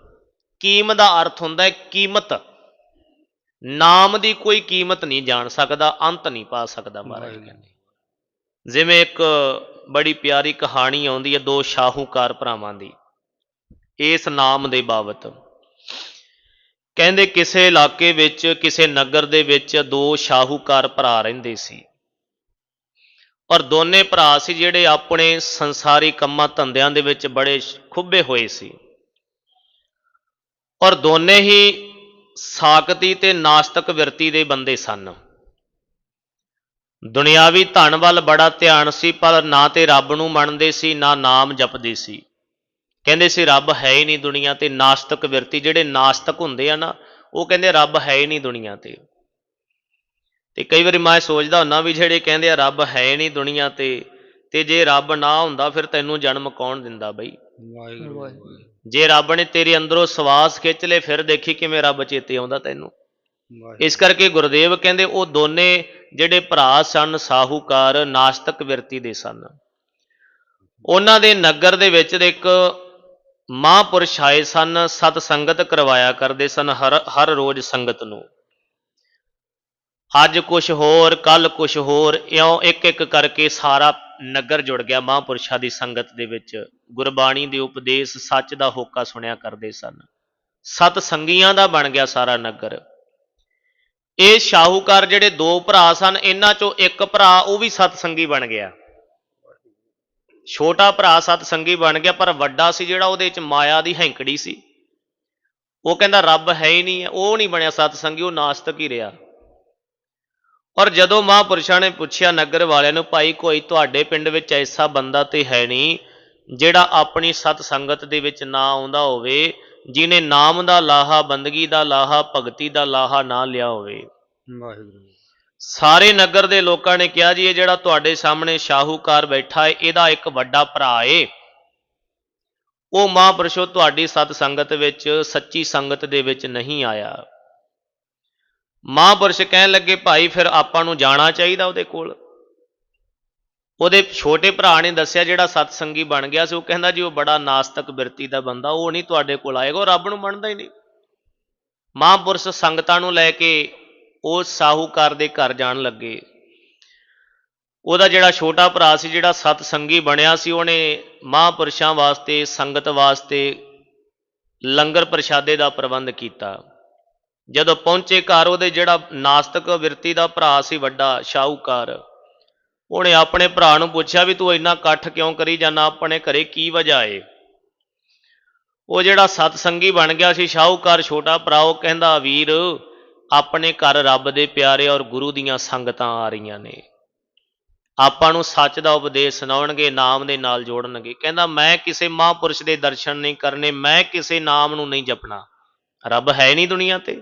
ਕੀਮ ਦਾ ਅਰਥ ਹੁੰਦਾ ਹੈ ਕੀਮਤ। ਨਾਮ ਦੀ ਕੋਈ ਕੀਮਤ ਨਹੀਂ ਜਾਣ ਸਕਦਾ ਅੰਤ ਨਹੀਂ ਪਾ ਸਕਦਾ ਮਹਾਰਾਜ। ਕਹਿੰਦੇ। ਜਿਵੇਂ ਇੱਕ ਬੜੀ ਪਿਆਰੀ ਕਹਾਣੀ ਆਉਂਦੀ ਹੈ ਦੋ ਸ਼ਾਹੂਕਾਰ ਭਰਾਵਾਂ ਦੀ ਇਸ ਨਾਮ ਦੇ ਬਾਬਤ। ਕਹਿੰਦੇ ਕਿਸੇ ਇਲਾਕੇ ਵਿੱਚ ਕਿਸੇ ਨਗਰ ਦੇ ਵਿੱਚ ਦੋ ਸ਼ਾਹੂਕਾਰ ਭਰਾ ਰਹਿੰਦੇ ਸੀ। ਔਰ ਦੋਨੇ ਭਰਾ ਸੀ ਜਿਹੜੇ ਆਪਣੇ ਸੰਸਾਰੀ ਕੰਮਾਂ ਧੰਦਿਆਂ ਦੇ ਵਿੱਚ ਬੜੇ ਖੁੱਬੇ ਹੋਏ ਸੀ। ਔਰ ਦੋਨੇ ਹੀ ਸਾਕਤੀ ਤੇ ਨਾਸਤਕ ਵਿਰਤੀ ਦੇ ਬੰਦੇ ਸਨ। ਦੁਨਿਆਵੀ ਧਨ ਵੱਲ ਬੜਾ ਧਿਆਨ ਸੀ, ਪਰ ਨਾ ਤੇ ਰੱਬ ਨੂੰ ਮੰਨਦੇ ਸੀ, ਨਾ ਨਾਮ ਜਪਦੇ ਸੀ। ਕਹਿੰਦੇ ਸੀ, ਰੱਬ ਹੈ ਹੀ ਨਹੀਂ ਦੁਨੀਆ ਤੇ। ਨਾਸਤਕ ਵਿਰਤੀ ਜਿਹੜੇ ਨਾਸਤਕ ਹੁੰਦੇ ਆ ਨਾ, ਉਹ ਕਹਿੰਦੇ, ਰੱਬ ਹੈ ਹੀ ਨਹੀਂ ਦੁਨੀਆ ਤੇ। ਤੇ ਕਈ ਵਾਰੀ ਮੈਂ ਸੋਚਦਾ ਹੁੰਨਾ ਵੀ ਜਿਹੜੇ ਕਹਿੰਦੇ ਆ, ਰੱਬ ਹੈ ਨਹੀਂ ਦੁਨੀਆ ਤੇ। ਤੇ ਜੇ ਰੱਬ ਨਾ ਹੁੰਦਾ ਫਿਰ ਤੈਨੂੰ ਜਨਮ ਕੌਣ ਦਿੰਦਾ ਬਈ? ਵਾਹਿਗੁਰੂ ਜੇ ਰੱਬ ਨੇ ਤੇਰੇ ਅੰਦਰੋਂ ਸਵਾਸ ਖਿੱਚ ਲਏ ਫਿਰ ਦੇਖੀ ਕਿਵੇਂ ਰੱਬ ਚੇਤੇ ਆਉਂਦਾ ਤੈਨੂੰ। ਇਸ ਕਰਕੇ ਗੁਰਦੇਵ ਕਹਿੰਦੇ ਉਹ ਦੋਨੇ ਜਿਹੜੇ ਭਰਾ ਸਨ ਸਾਹੂਕਾਰ ਨਾਸਤਕ ਵਿਰਤੀ ਦੇ ਸਨ। ਉਹਨਾਂ ਦੇ ਨਗਰ ਦੇ ਵਿੱਚ ਇੱਕ ਮਹਾਂਪੁਰਸ਼ ਆਏ ਸਨ ਸਤ ਸੰਗਤ ਕਰਵਾਇਆ ਕਰਦੇ ਸਨ ਹਰ ਹਰ ਰੋਜ਼ ਸੰਗਤ ਨੂੰ। ਅੱਜ ਕੁਝ ਹੋਰ, ਕੱਲ ਕੁਝ ਹੋਰ, ਇਉਂ ਇੱਕ ਇੱਕ ਕਰਕੇ ਸਾਰਾ ਨਗਰ ਜੁੜ ਗਿਆ ਮਹਾਂਪੁਰਸ਼ਾਂ ਦੀ ਸੰਗਤ ਦੇ ਵਿੱਚ। ਗੁਰਬਾਣੀ ਦੇ ਉਪਦੇਸ਼ ਸੱਚ ਦਾ ਹੋਕਾ ਸੁਣਿਆ ਕਰਦੇ ਸਨ। ਸਤ ਸੰਗੀਆਂ ਦਾ ਬਣ ਗਿਆ ਸਾਰਾ ਨਗਰ। ਇਹ ਸ਼ਾਹੂਕਾਰ ਜਿਹੜੇ ਦੋ ਭਰਾ ਸਨ, ਇਹਨਾਂ ਚੋਂ ਇੱਕ ਭਰਾ, ਉਹ ਵੀ ਸਤ ਸੰਗੀ ਬਣ ਗਿਆ। ਛੋਟਾ ਭਰਾ ਸਤ ਸੰਗੀ ਬਣ ਗਿਆ, ਪਰ ਵੱਡਾ ਸੀ ਜਿਹੜਾ ਉਹਦੇ ਵਿੱਚ ਮਾਇਆ ਦੀ ਹੈਂਕੜੀ ਸੀ। ਉਹ ਕਹਿੰਦਾ, ਰੱਬ ਹੈ ਹੀ ਨਹੀਂ ਹੈ। ਉਹ ਨਹੀਂ ਬਣਿਆ ਸਤ ਸੰਗੀ, ਉਹ ਨਾਸਤਕ ਹੀ ਰਿਹਾ। ਔਰ ਜਦੋਂ ਮਹਾਂਪੁਰਸ਼ਾਂ ਨੇ ਪੁੱਛਿਆ ਨਗਰ ਵਾਲਿਆਂ ਨੂੰ ਭਾਈ ਕੋਈ ਤੁਹਾਡੇ ਪਿੰਡ ਵਿੱਚ ਐਸਾ ਬੰਦਾ ਤੇ ਹੈ ਨਹੀਂ ਜਿਹੜਾ ਆਪਣੀ ਸਤ ਸੰਗਤ ਦੇ ਵਿੱਚ ਨਾ ਆਉਂਦਾ ਹੋਵੇ ਜਿਨੇ ਨਾਮ ਦਾ ਲਾਹਾ ਬੰਦਗੀ ਦਾ ਲਾਹਾ ਭਗਤੀ ਦਾ ਲਾਹਾ ਨਾ ਲਿਆ ਹੋਵੇ? ਵਾਹਿਗੁਰੂ। ਸਾਰੇ ਨਗਰ ਦੇ ਲੋਕਾਂ ਨੇ ਕਿਹਾ ਜੀ ਇਹ ਜਿਹੜਾ ਤੁਹਾਡੇ ਸਾਹਮਣੇ ਸ਼ਾਹੂਕਾਰ ਬੈਠਾ ਹੈ ਇਹਦਾ ਇੱਕ ਵੱਡਾ ਭਰਾ ਏ। ਉਹ ਮਹਾਂਪੁਰਸ਼ੋ ਤੁਹਾਡੀ ਸਤ ਸੰਗਤ ਵਿੱਚ ਸੱਚੀ ਸੰਗਤ ਦੇ ਵਿੱਚ ਨਹੀਂ ਆਇਆ। ਮਹਾਂਪੁਰਸ਼ ਕਹਿਣ ਲੱਗੇ, ਭਾਈ, ਫਿਰ ਆਪਾਂ ਨੂੰ ਜਾਣਾ ਚਾਹੀਦਾ ਉਹਦੇ ਕੋਲ? ਉਹਦੇ ਛੋਟੇ ਭਰਾ ਨੇ ਦੱਸਿਆ, ਜਿਹੜਾ ਸਤਸੰਗੀ ਬਣ ਗਿਆ ਸੀ, ਉਹ ਕਹਿੰਦਾ, ਜੀ, ਉਹ ਬੜਾ ਨਾਸਤਕ ਬਿਰਤੀ ਦਾ ਬੰਦਾ, ਉਹ ਨਹੀਂ ਤੁਹਾਡੇ ਕੋਲ ਆਏਗਾ, ਉਹ ਰੱਬ ਨੂੰ ਮੰਨਦਾ ਹੀ ਨਹੀਂ। ਮਹਾਂਪੁਰਸ਼ ਸੰਗਤਾਂ ਨੂੰ ਲੈ ਕੇ ਉਹ ਸਾਹੂਕਾਰ ਦੇ ਘਰ ਜਾਣ ਲੱਗੇ। ਉਹਦਾ ਜਿਹੜਾ ਛੋਟਾ ਭਰਾ ਸੀ, ਜਿਹੜਾ ਸਤਸੰਗੀ ਬਣਿਆ ਸੀ, ਉਹਨੇ ਮਹਾਂਪੁਰਸ਼ਾਂ ਵਾਸਤੇ, ਸੰਗਤ ਵਾਸਤੇ ਲੰਗਰ ਪ੍ਰਸ਼ਾਦੇ ਦਾ ਪ੍ਰਬੰਧ ਕੀਤਾ। ਜਦੋਂ ਪਹੁੰਚੇ ਘਰ, ਉਹਦੇ ਜਿਹੜਾ ਨਾਸਤਕ ਵਿਰਤੀ ਦਾ ਭਰਾ ਸੀ, ਵੱਡਾ ਸ਼ਾਹੂਕਾਰ, ਉਹਨੇ ਆਪਣੇ ਭਰਾ ਨੂੰ ਪੁੱਛਿਆ ਵੀ ਤੂੰ ਇੰਨਾ ਇਕੱਠ ਕਿਉਂ ਕਰੀ ਜਾਂਦਾ? ਆਪਣੇ ਘਰੇ ਕੀ ਵਜ੍ਹਾ ਏ? ਉਹ ਜਿਹੜਾ ਸਤਸੰਗੀ ਬਣ ਗਿਆ ਸੀ, ਸ਼ਾਹੂਕਾਰ ਛੋਟਾ ਭਰਾ, ਉਹ ਕਹਿੰਦਾ, ਵੀਰ, ਆਪਣੇ ਘਰ ਰੱਬ ਦੇ ਪਿਆਰੇ ਔਰ ਗੁਰੂ ਦੀਆਂ ਸੰਗਤਾਂ ਆ ਰਹੀਆਂ ਨੇ। ਆਪਾਂ ਨੂੰ ਸੱਚ ਦਾ ਉਪਦੇਸ਼ ਸੁਣਾਉਣਗੇ, ਨਾਮ ਦੇ ਨਾਲ ਜੋੜਨਗੇ। ਕਹਿੰਦਾ, ਮੈਂ ਕਿਸੇ ਮਹਾਂਪੁਰਸ਼ ਦੇ ਦਰਸ਼ਨ ਨਹੀਂ ਕਰਨੇ, ਮੈਂ ਕਿਸੇ ਨਾਮ ਨੂੰ ਨਹੀਂ ਜਪਣਾ। ਰੱਬ ਹੈ ਨਹੀਂ ਦੁਨੀਆ ਤੇ।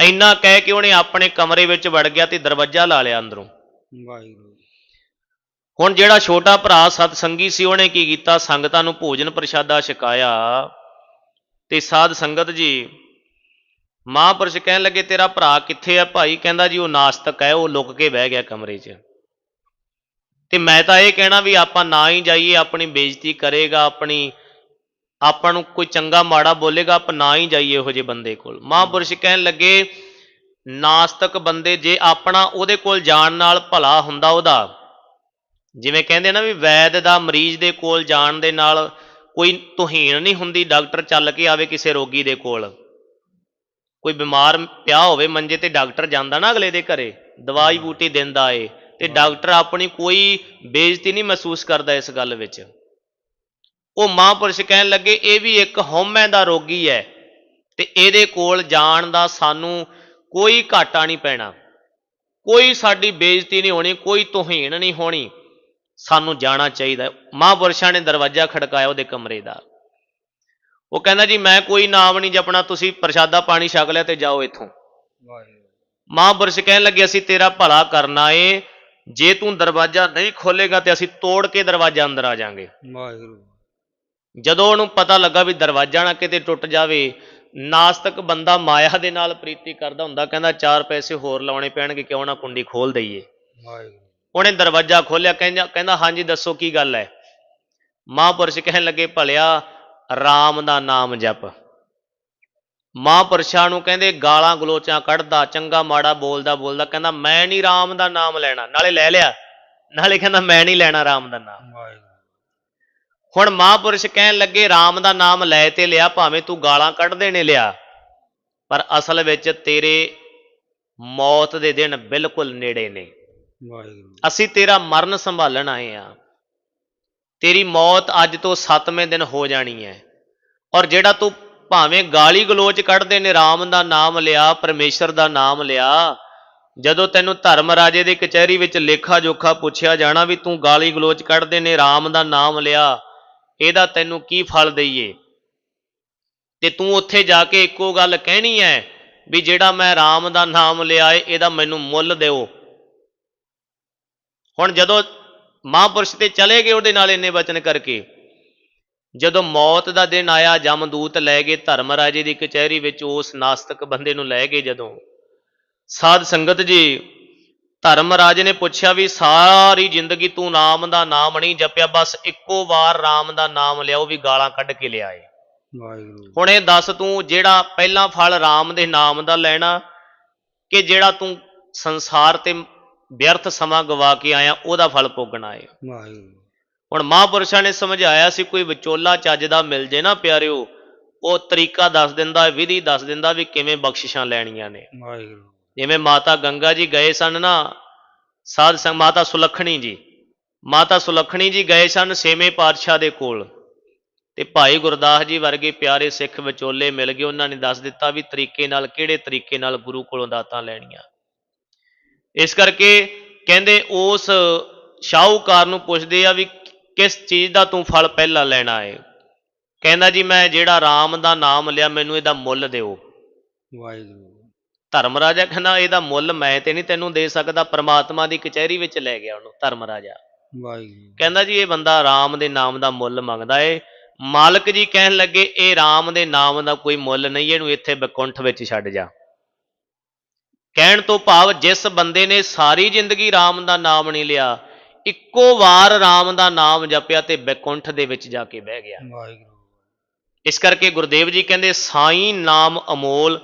ਇੰਨਾ ਕਹਿ ਕੇ ਉਹਨੇ ਆਪਣੇ ਕਮਰੇ ਵਿੱਚ ਵੜ ਗਿਆ ਤੇ ਦਰਵਾਜ਼ਾ ਲਾ ਲਿਆ ਅੰਦਰੋਂ। ਵਾਹਿਗੁਰੂ ਹੁਣ ਜਿਹੜਾ ਛੋਟਾ ਭਰਾ ਸਤਸੰਗੀ ਸੀ ਉਹਨੇ ਕੀ ਕੀਤਾ? ਸੰਗਤਾਂ ਨੂੰ ਭੋਜਨ ਪ੍ਰਸ਼ਾਦਾ ਛਕਾਇਆ। ਤੇ ਸਾਧ ਸੰਗਤ ਜੀ ਮਹਾਂਪੁਰਸ਼ ਕਹਿਣ ਲੱਗੇ ਤੇਰਾ ਭਰਾ ਕਿੱਥੇ ਆ ਭਾਈ? ਕਹਿੰਦਾ ਜੀ ਉਹ ਨਾਸਤਕ ਹੈ ਉਹ ਲੁਕ ਕੇ ਬਹਿ ਗਿਆ ਕਮਰੇ 'ਚ। ਤੇ ਮੈਂ ਤਾਂ ਇਹ ਕਹਿਣਾ ਵੀ ਆਪਾਂ ਨਾ ਹੀ ਜਾਈਏ ਆਪਣੀ ਬੇਇੱਜ਼ਤੀ ਕਰੇਗਾ ਆਪਣੀ ਆਪਾਂ ਨੂੰ ਕੋਈ ਚੰਗਾ ਮਾੜਾ ਬੋਲੇਗਾ ਆਪਾਂ ਨਾ ਹੀ ਜਾਈਏ ਇਹੋ ਜਿਹੇ ਬੰਦੇ ਕੋਲ। ਮਹਾਂਪੁਰਸ਼ ਕਹਿਣ ਲੱਗੇ ਨਾਸਤਕ ਬੰਦੇ ਜੇ ਆਪਣਾ ਉਹਦੇ ਕੋਲ ਜਾਣ ਨਾਲ ਭਲਾ ਹੁੰਦਾ ਉਹਦਾ ਜਿਵੇਂ ਕਹਿੰਦੇ ਨਾ ਵੀ ਵੈਦ ਦਾ ਮਰੀਜ਼ ਦੇ ਕੋਲ ਜਾਣ ਦੇ ਨਾਲ ਕੋਈ ਤੁਹੀਨ ਨਹੀਂ ਹੁੰਦੀ ਡਾਕਟਰ ਚੱਲ ਕੇ ਆਵੇ ਕਿਸੇ ਰੋਗੀ ਦੇ ਕੋਲ। ਕੋਈ ਬਿਮਾਰ ਪਿਆ ਹੋਵੇ ਮੰਜੇ ਤੇ ਡਾਕਟਰ ਜਾਂਦਾ ਨਾ ਅਗਲੇ ਦੇ ਘਰੇ ਦਵਾਈ ਬੂਟੀ ਦਿੰਦਾ ਏ ਤੇ ਡਾਕਟਰ ਆਪਣੀ ਕੋਈ ਬੇਇੱਜ਼ਤੀ ਨਹੀਂ ਮਹਿਸੂਸ ਕਰਦਾ ਇਸ ਗੱਲ ਵਿੱਚ। ਉਹ ਮਹਾਂਪੁਰਸ਼ ਕਹਿਣ ਲੱਗੇ ਇਹ ਵੀ ਇੱਕ ਹਉਮੈ ਦਾ ਰੋਗੀ ਹੈ ਤੇ ਇਹਦੇ ਕੋਲ ਜਾਣ ਦਾ ਸਾਨੂੰ ਕੋਈ ਘਾਟਾ ਨਹੀਂ ਪੈਣਾ। ਕੋਈ ਸਾਡੀ ਬੇਇੱਜ਼ਤੀ ਨਹੀਂ ਹੋਣੀ ਕੋਈ ਤੋਹੀਣ ਨਹੀਂ ਹੋਣੀ ਸਾਨੂੰ ਜਾਣਾ ਚਾਹੀਦਾ। ਮਹਾਂਪੁਰਸ਼ਾਂ ਨੇ ਦਰਵਾਜ਼ਾ ਖੜਕਾਇਆ ਉਹਦੇ ਕਮਰੇ ਦਾ। ਉਹ ਕਹਿੰਦਾ ਜੀ ਮੈਂ ਕੋਈ ਨਾਮ ਨਹੀਂ ਜਪਣਾ ਤੁਸੀਂ ਪ੍ਰਸ਼ਾਦਾ ਪਾਣੀ ਛਕ ਲਿਆ ਤੇ ਜਾਓ ਇੱਥੋਂ। ਮਹਾਂਪੁਰਸ਼ ਕਹਿਣ ਲੱਗੇ ਅਸੀਂ ਤੇਰਾ ਭਲਾ ਕਰਨਾ ਏ ਜੇ ਤੂੰ ਦਰਵਾਜ਼ਾ ਨਹੀਂ ਖੋਲੇਗਾ ਤੇ ਅਸੀਂ ਤੋੜ ਕੇ ਦਰਵਾਜ਼ਾ ਅੰਦਰ ਆ ਜਾਾਂਗੇ। ਵਾਹਿਗੁਰੂ। ਜਦੋਂ ਉਹਨੂੰ ਪਤਾ ਲੱਗਾ ਵੀ ਦਰਵਾਜ਼ਾ ਨਾ ਕਿਤੇ ਟੁੱਟ ਜਾਵੇ ਨਾਸਤਕ ਬੰਦਾ ਮਾਇਆ ਦੇ ਨਾਲ ਪ੍ਰੀਤੀ ਕਰਦਾ ਹੁੰਦਾ ਕਹਿੰਦਾ ਚਾਰ ਪੈਸੇ ਹੋਰ ਲਾਉਣੇ ਪੈਣਗੇ ਕਿਉਂ ਨਾ ਕੁੰਡੀ ਖੋਲ ਦਈਏ। ਉਹਨੇ ਦਰਵਾਜ਼ਾ ਖੋਲ੍ਹਿਆ ਕਹਿੰਦਾ ਕਹਿੰਦਾ ਹਾਂਜੀ ਦੱਸੋ ਕੀ ਗੱਲ ਹੈ? ਮਹਾਂਪੁਰਸ਼ ਕਹਿਣ ਲੱਗੇ ਭਲਿਆ RAM ਦਾ ਨਾਮ ਜਪ। ਮਹਾਂਪੁਰਸ਼ਾਂ ਨੂੰ ਕਹਿੰਦੇ ਗਾਲਾਂ ਗਲੋਚਾਂ ਕੱਢਦਾ ਚੰਗਾ ਮਾੜਾ ਬੋਲਦਾ ਬੋਲਦਾ। ਕਹਿੰਦਾ ਮੈਂ ਨਹੀਂ RAM ਦਾ ਨਾਮ ਲੈਣਾ। ਨਾਲੇ ਲੈ ਲਿਆ। ਨਾਲੇ ਕਹਿੰਦਾ ਮੈਂ ਨਹੀਂ ਲੈਣਾ RAM ਦਾ ਨਾਮ। ਵਾਹਿਗੁਰੂ। ਹੁਣ ਮਹਾਂਪੁਰਸ਼ ਕਹਿਣ ਲੱਗੇ RAM ਦਾ ਨਾਮ ਲੈ ਤੇ ਲਿਆ ਭਾਵੇਂ ਤੂੰ ਗਾਲਾਂ ਕੱਢਦੇ ਨੇ ਲਿਆ। ਪਰ ਅਸਲ ਵਿੱਚ ਤੇਰੇ ਮੌਤ ਦੇ ਦਿਨ ਬਿਲਕੁਲ ਨੇੜੇ ਨੇ। ਅਸੀਂ ਤੇਰਾ ਮਰਨ ਸੰਭਾਲਣ ਆਏ ਆ। ਤੇਰੀ ਮੌਤ ਅੱਜ ਤੋਂ 7ਵੇਂ ਦਿਨ ਹੋ ਜਾਣੀ ਹੈ ਔਰ ਜਿਹੜਾ ਤੂੰ ਭਾਵੇਂ ਗਾਲੀ ਗਲੋਚ ਕੱਢਦੇ ਨੇ ਰਾਮ ਦਾ ਨਾਮ ਲਿਆ ਪਰਮੇਸ਼ਰ ਦਾ ਨਾਮ ਲਿਆ ਜਦੋਂ ਤੈਨੂੰ ਧਰਮ ਰਾਜੇ ਦੀ ਕਚਹਿਰੀ ਵਿੱਚ ਲੇਖਾ ਜੋਖਾ ਪੁੱਛਿਆ ਜਾਣਾ ਵੀ ਤੂੰ ਗਾਲੀ ਗਲੋਚ ਕੱਢਦੇ ਨੇ ਰਾਮ ਦਾ ਨਾਮ ਲਿਆ ਇਹਦਾ ਤੈਨੂੰ ਕੀ ਫਲ ਦਈਏ? ਤੇ ਤੂੰ ਉੱਥੇ ਜਾ ਕੇ ਇੱਕੋ ਗੱਲ ਕਹਿਣੀ ਹੈ ਵੀ ਜਿਹੜਾ ਮੈਂ ਰਾਮ ਦਾ ਨਾਮ ਲਿਆ ਏ, ਇਹਦਾ ਮੈਨੂੰ ਮੁੱਲ ਦਿਓ। ਹੁਣ ਜਦੋਂ ਮਹਾਂਪੁਰਸ਼ ਤੇ ਚਲੇ ਗਏ ਉਹਦੇ ਨਾਲ ਇੰਨੇ ਵਚਨ ਕਰਕੇ, ਜਦੋਂ ਮੌਤ ਦਾ ਦਿਨ ਆਇਆ, ਜਮਦੂਤ ਲੈ ਗਏ ਧਰਮ ਰਾਜੇ ਦੀ ਕਚਹਿਰੀ ਵਿੱਚ, ਉਸ ਨਾਸਤਕ ਬੰਦੇ ਨੂੰ ਲੈ ਗਏ ਜਦੋਂ। ਸਾਧ ਸੰਗਤ ਜੀ ਧਰਮ ਰਾਜੇ ਨੇ ਪੁੱਛਿਆ ਵੀ ਸਾਰੀ ਜ਼ਿੰਦਗੀ ਤੂੰ ਨਾਮ ਦਾ ਨਾਮ ਨਹੀਂ ਜਪਿਆ ਬਸ ਇੱਕੋ ਵਾਰ ਰਾਮ ਦਾ ਨਾਮ ਲਿਆ ਉਹ ਵੀ ਗਾਲਾਂ ਕੱਢ ਕੇ ਲਿਆਏ। ਵਾਹਿਗੁਰੂ। ਹੁਣ ਇਹ ਦੱਸ ਤੂੰ ਜਿਹੜਾ ਪਹਿਲਾ ਫਲ ਰਾਮ ਦੇ ਨਾਮ ਦਾ ਲੈਣਾ ਕਿ ਜਿਹੜਾ ਤੂੰ ਸੰਸਾਰ ਤੇ ਵਿਅਰਥ ਸਮਾਂ ਗਵਾ ਕੇ ਆਇਆ ਉਹਦਾ ਫਲ ਭੋਗਣਾ ਹੈ ਵਾਹਿਗੁਰੂ। ਹੁਣ ਮਹਾਂਪੁਰਸ਼ਾਂ ਨੇ ਸਮਝਾਇਆ ਸੀ ਕੋਈ ਵਿਚੋਲਾ ਚੱਜ ਦਾ ਮਿਲ ਜੇ ਨਾ ਪਿਆਰਿਓ ਉਹ ਤਰੀਕਾ ਦੱਸ ਦਿੰਦਾ ਵਿਧੀ ਦੱਸ ਦਿੰਦਾ ਵੀ ਕਿਵੇਂ ਬਖਸ਼ਿਸ਼ਾਂ ਲੈਣੀਆਂ ਨੇ। ਵਾਹਿਗੁਰੂ। ਜਿਵੇਂ ਮਾਤਾ ਗੰਗਾ ਜੀ ਗਏ ਸਨ ਨਾ, ਸਾਧ ਸੰਗ ਮਾਤਾ ਸੁਲੱਖਣੀ ਜੀ, ਮਾਤਾ ਸੁਲੱਖਣੀ ਜੀ ਗਏ ਸਨ ਛੇਵੇਂ ਪਾਤਸ਼ਾਹ ਦੇ ਕੋਲ। ਤੇ ਭਾਈ ਗੁਰਦਾਸ ਜੀ ਵਰਗੇ ਪਿਆਰੇ ਸਿੱਖ ਵਿਚੋਲੇ ਮਿਲ ਗਏ, ਉਹਨਾਂ ਨੇ ਦੱਸ ਦਿੱਤਾ ਵੀ ਤਰੀਕੇ ਨਾਲ ਕਿਹੜੇ ਤਰੀਕੇ ਨਾਲ ਗੁਰੂ ਕੋਲੋਂ ਦਾਤਾਂ ਲੈਣੀਆਂ। ਇਸ ਕਰਕੇ ਕਹਿੰਦੇ ਉਸ ਸ਼ਾਹੂਕਾਰ ਨੂੰ ਪੁੱਛਦੇ ਆ ਵੀ ਕਿਸ ਚੀਜ਼ ਦਾ ਤੂੰ ਫਲ ਪਹਿਲਾਂ ਲੈਣਾ ਹੈ ਕਹਿੰਦਾ ਜੀ ਮੈਂ ਜਿਹੜਾ RAM ਦਾ ਨਾਮ ਲਿਆ, ਮੈਨੂੰ ਇਹਦਾ ਮੁੱਲ ਦਿਓ। ਵਾਹਿਗੁਰੂ। ਧਰਮ ਰਾਜਾ ਕਹਿੰਦਾ ਇਹਦਾ ਮੁੱਲ ਮੈਂ ਤੇ ਨਹੀਂ ਤੈਨੂੰ ਦੇ ਸਕਦਾ ਪ੍ਰਮਾਤਮਾ ਦੀ ਕਚਹਿਰੀ ਵਿੱਚ ਲੈ ਗਿਆ ਉਹਨੂੰ ਧਰਮ ਰਾਜਾ ਵਾਹਿਗੁਰੂ ਕਹਿੰਦਾ ਜੀ ਇਹ ਬੰਦਾ ਰਾਮ ਦੇ ਨਾਮ ਦਾ ਮੁੱਲ ਮੰਗਦਾ ਏ। ਮਾਲਕ ਜੀ ਕਹਿਣ ਲੱਗੇ ਇਹ ਰਾਮ ਦੇ ਨਾਮ ਦਾ ਕੋਈ ਮੁੱਲ ਨਹੀਂ ਇਹਨੂੰ ਇੱਥੇ ਬਕੁੰਠ ਵਿੱਚ ਛੱਡ ਜਾ। ਕਹਿਣ ਤੋਂ ਭਾਵ ਜਿਸ ਬੰਦੇ ਨੇ ਸਾਰੀ ਜ਼ਿੰਦਗੀ ਰਾਮ ਦਾ ਨਾਮ ਨਹੀਂ ਲਿਆ ਇੱਕੋ ਵਾਰ ਰਾਮ ਦਾ ਨਾਮ ਜਪਿਆ ਤੇ ਬੈਕੁੰਠ ਦੇ ਵਿੱਚ ਜਾ ਕੇ ਬਹਿ ਗਿਆ। ਵਾਹਿਗੁਰੂ। ਇਸ ਕਰਕੇ ਗੁਰਦੇਵ ਜੀ ਕਹਿੰਦੇ ਸਾਈ ਨਾਮ ਅਮੋਲ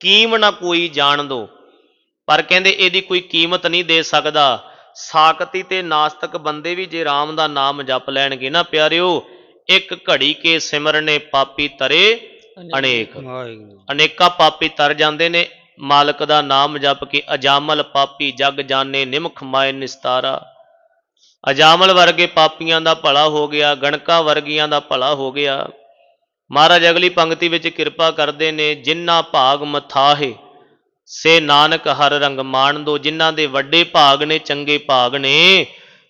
ਕੀਮ ਨਾ ਕੋਈ ਜਾਣ ਦੋ। ਪਰ ਕਹਿੰਦੇ ਇਹਦੀ ਕੋਈ ਕੀਮਤ ਨਹੀਂ ਦੇ ਸਕਦਾ। ਸਾਕਤੀ ਤੇ ਨਾਸਤਕ ਬੰਦੇ ਵੀ ਜੇ RAM ਦਾ ਨਾਮ ਜਪ ਲੈਣਗੇ ਨਾ ਪਿਆਰਿਓ ਇੱਕ ਘੜੀ ਕੇ ਸਿਮਰਨੇ ਪਾਪੀ ਤਰੇ ਅਨੇਕ। ਵਾਹਿਗੁਰੂ। ਅਨੇਕਾਂ ਪਾਪੀ ਤਰ ਜਾਂਦੇ ਨੇ ਮਾਲਕ ਦਾ ਨਾਮ ਜਪ ਕੇ ਅਜਾਮਲ ਪਾਪੀ ਜਗ ਜਾਣੇ ਨਿਮਖ ਮਾਇ ਨਿਸਤਾਰਾ। ਅਜਾਮਲ ਵਰਗੇ ਪਾਪੀਆਂ ਦਾ ਭਲਾ ਹੋ ਗਿਆ ਗਣਕਾ ਵਰਗੀਆਂ ਦਾ ਭਲਾ ਹੋ ਗਿਆ। ਮਹਾਰਾਜ, ਅਗਲੀ ਪੰਕਤੀ ਵਿੱਚ ਕਿਰਪਾ ਕਰਦੇ ਨੇ ਜਿਨ੍ਹਾਂ ਭਾਗ ਮਥਾਹੇ, ਸੇ ਨਾਨਕ ਹਰ ਰੰਗ ਮਾਣ ਦੋ, ਜਿਨ੍ਹਾਂ ਦੇ ਵੱਡੇ ਭਾਗ ਨੇ, ਚੰਗੇ ਭਾਗ ਨੇ।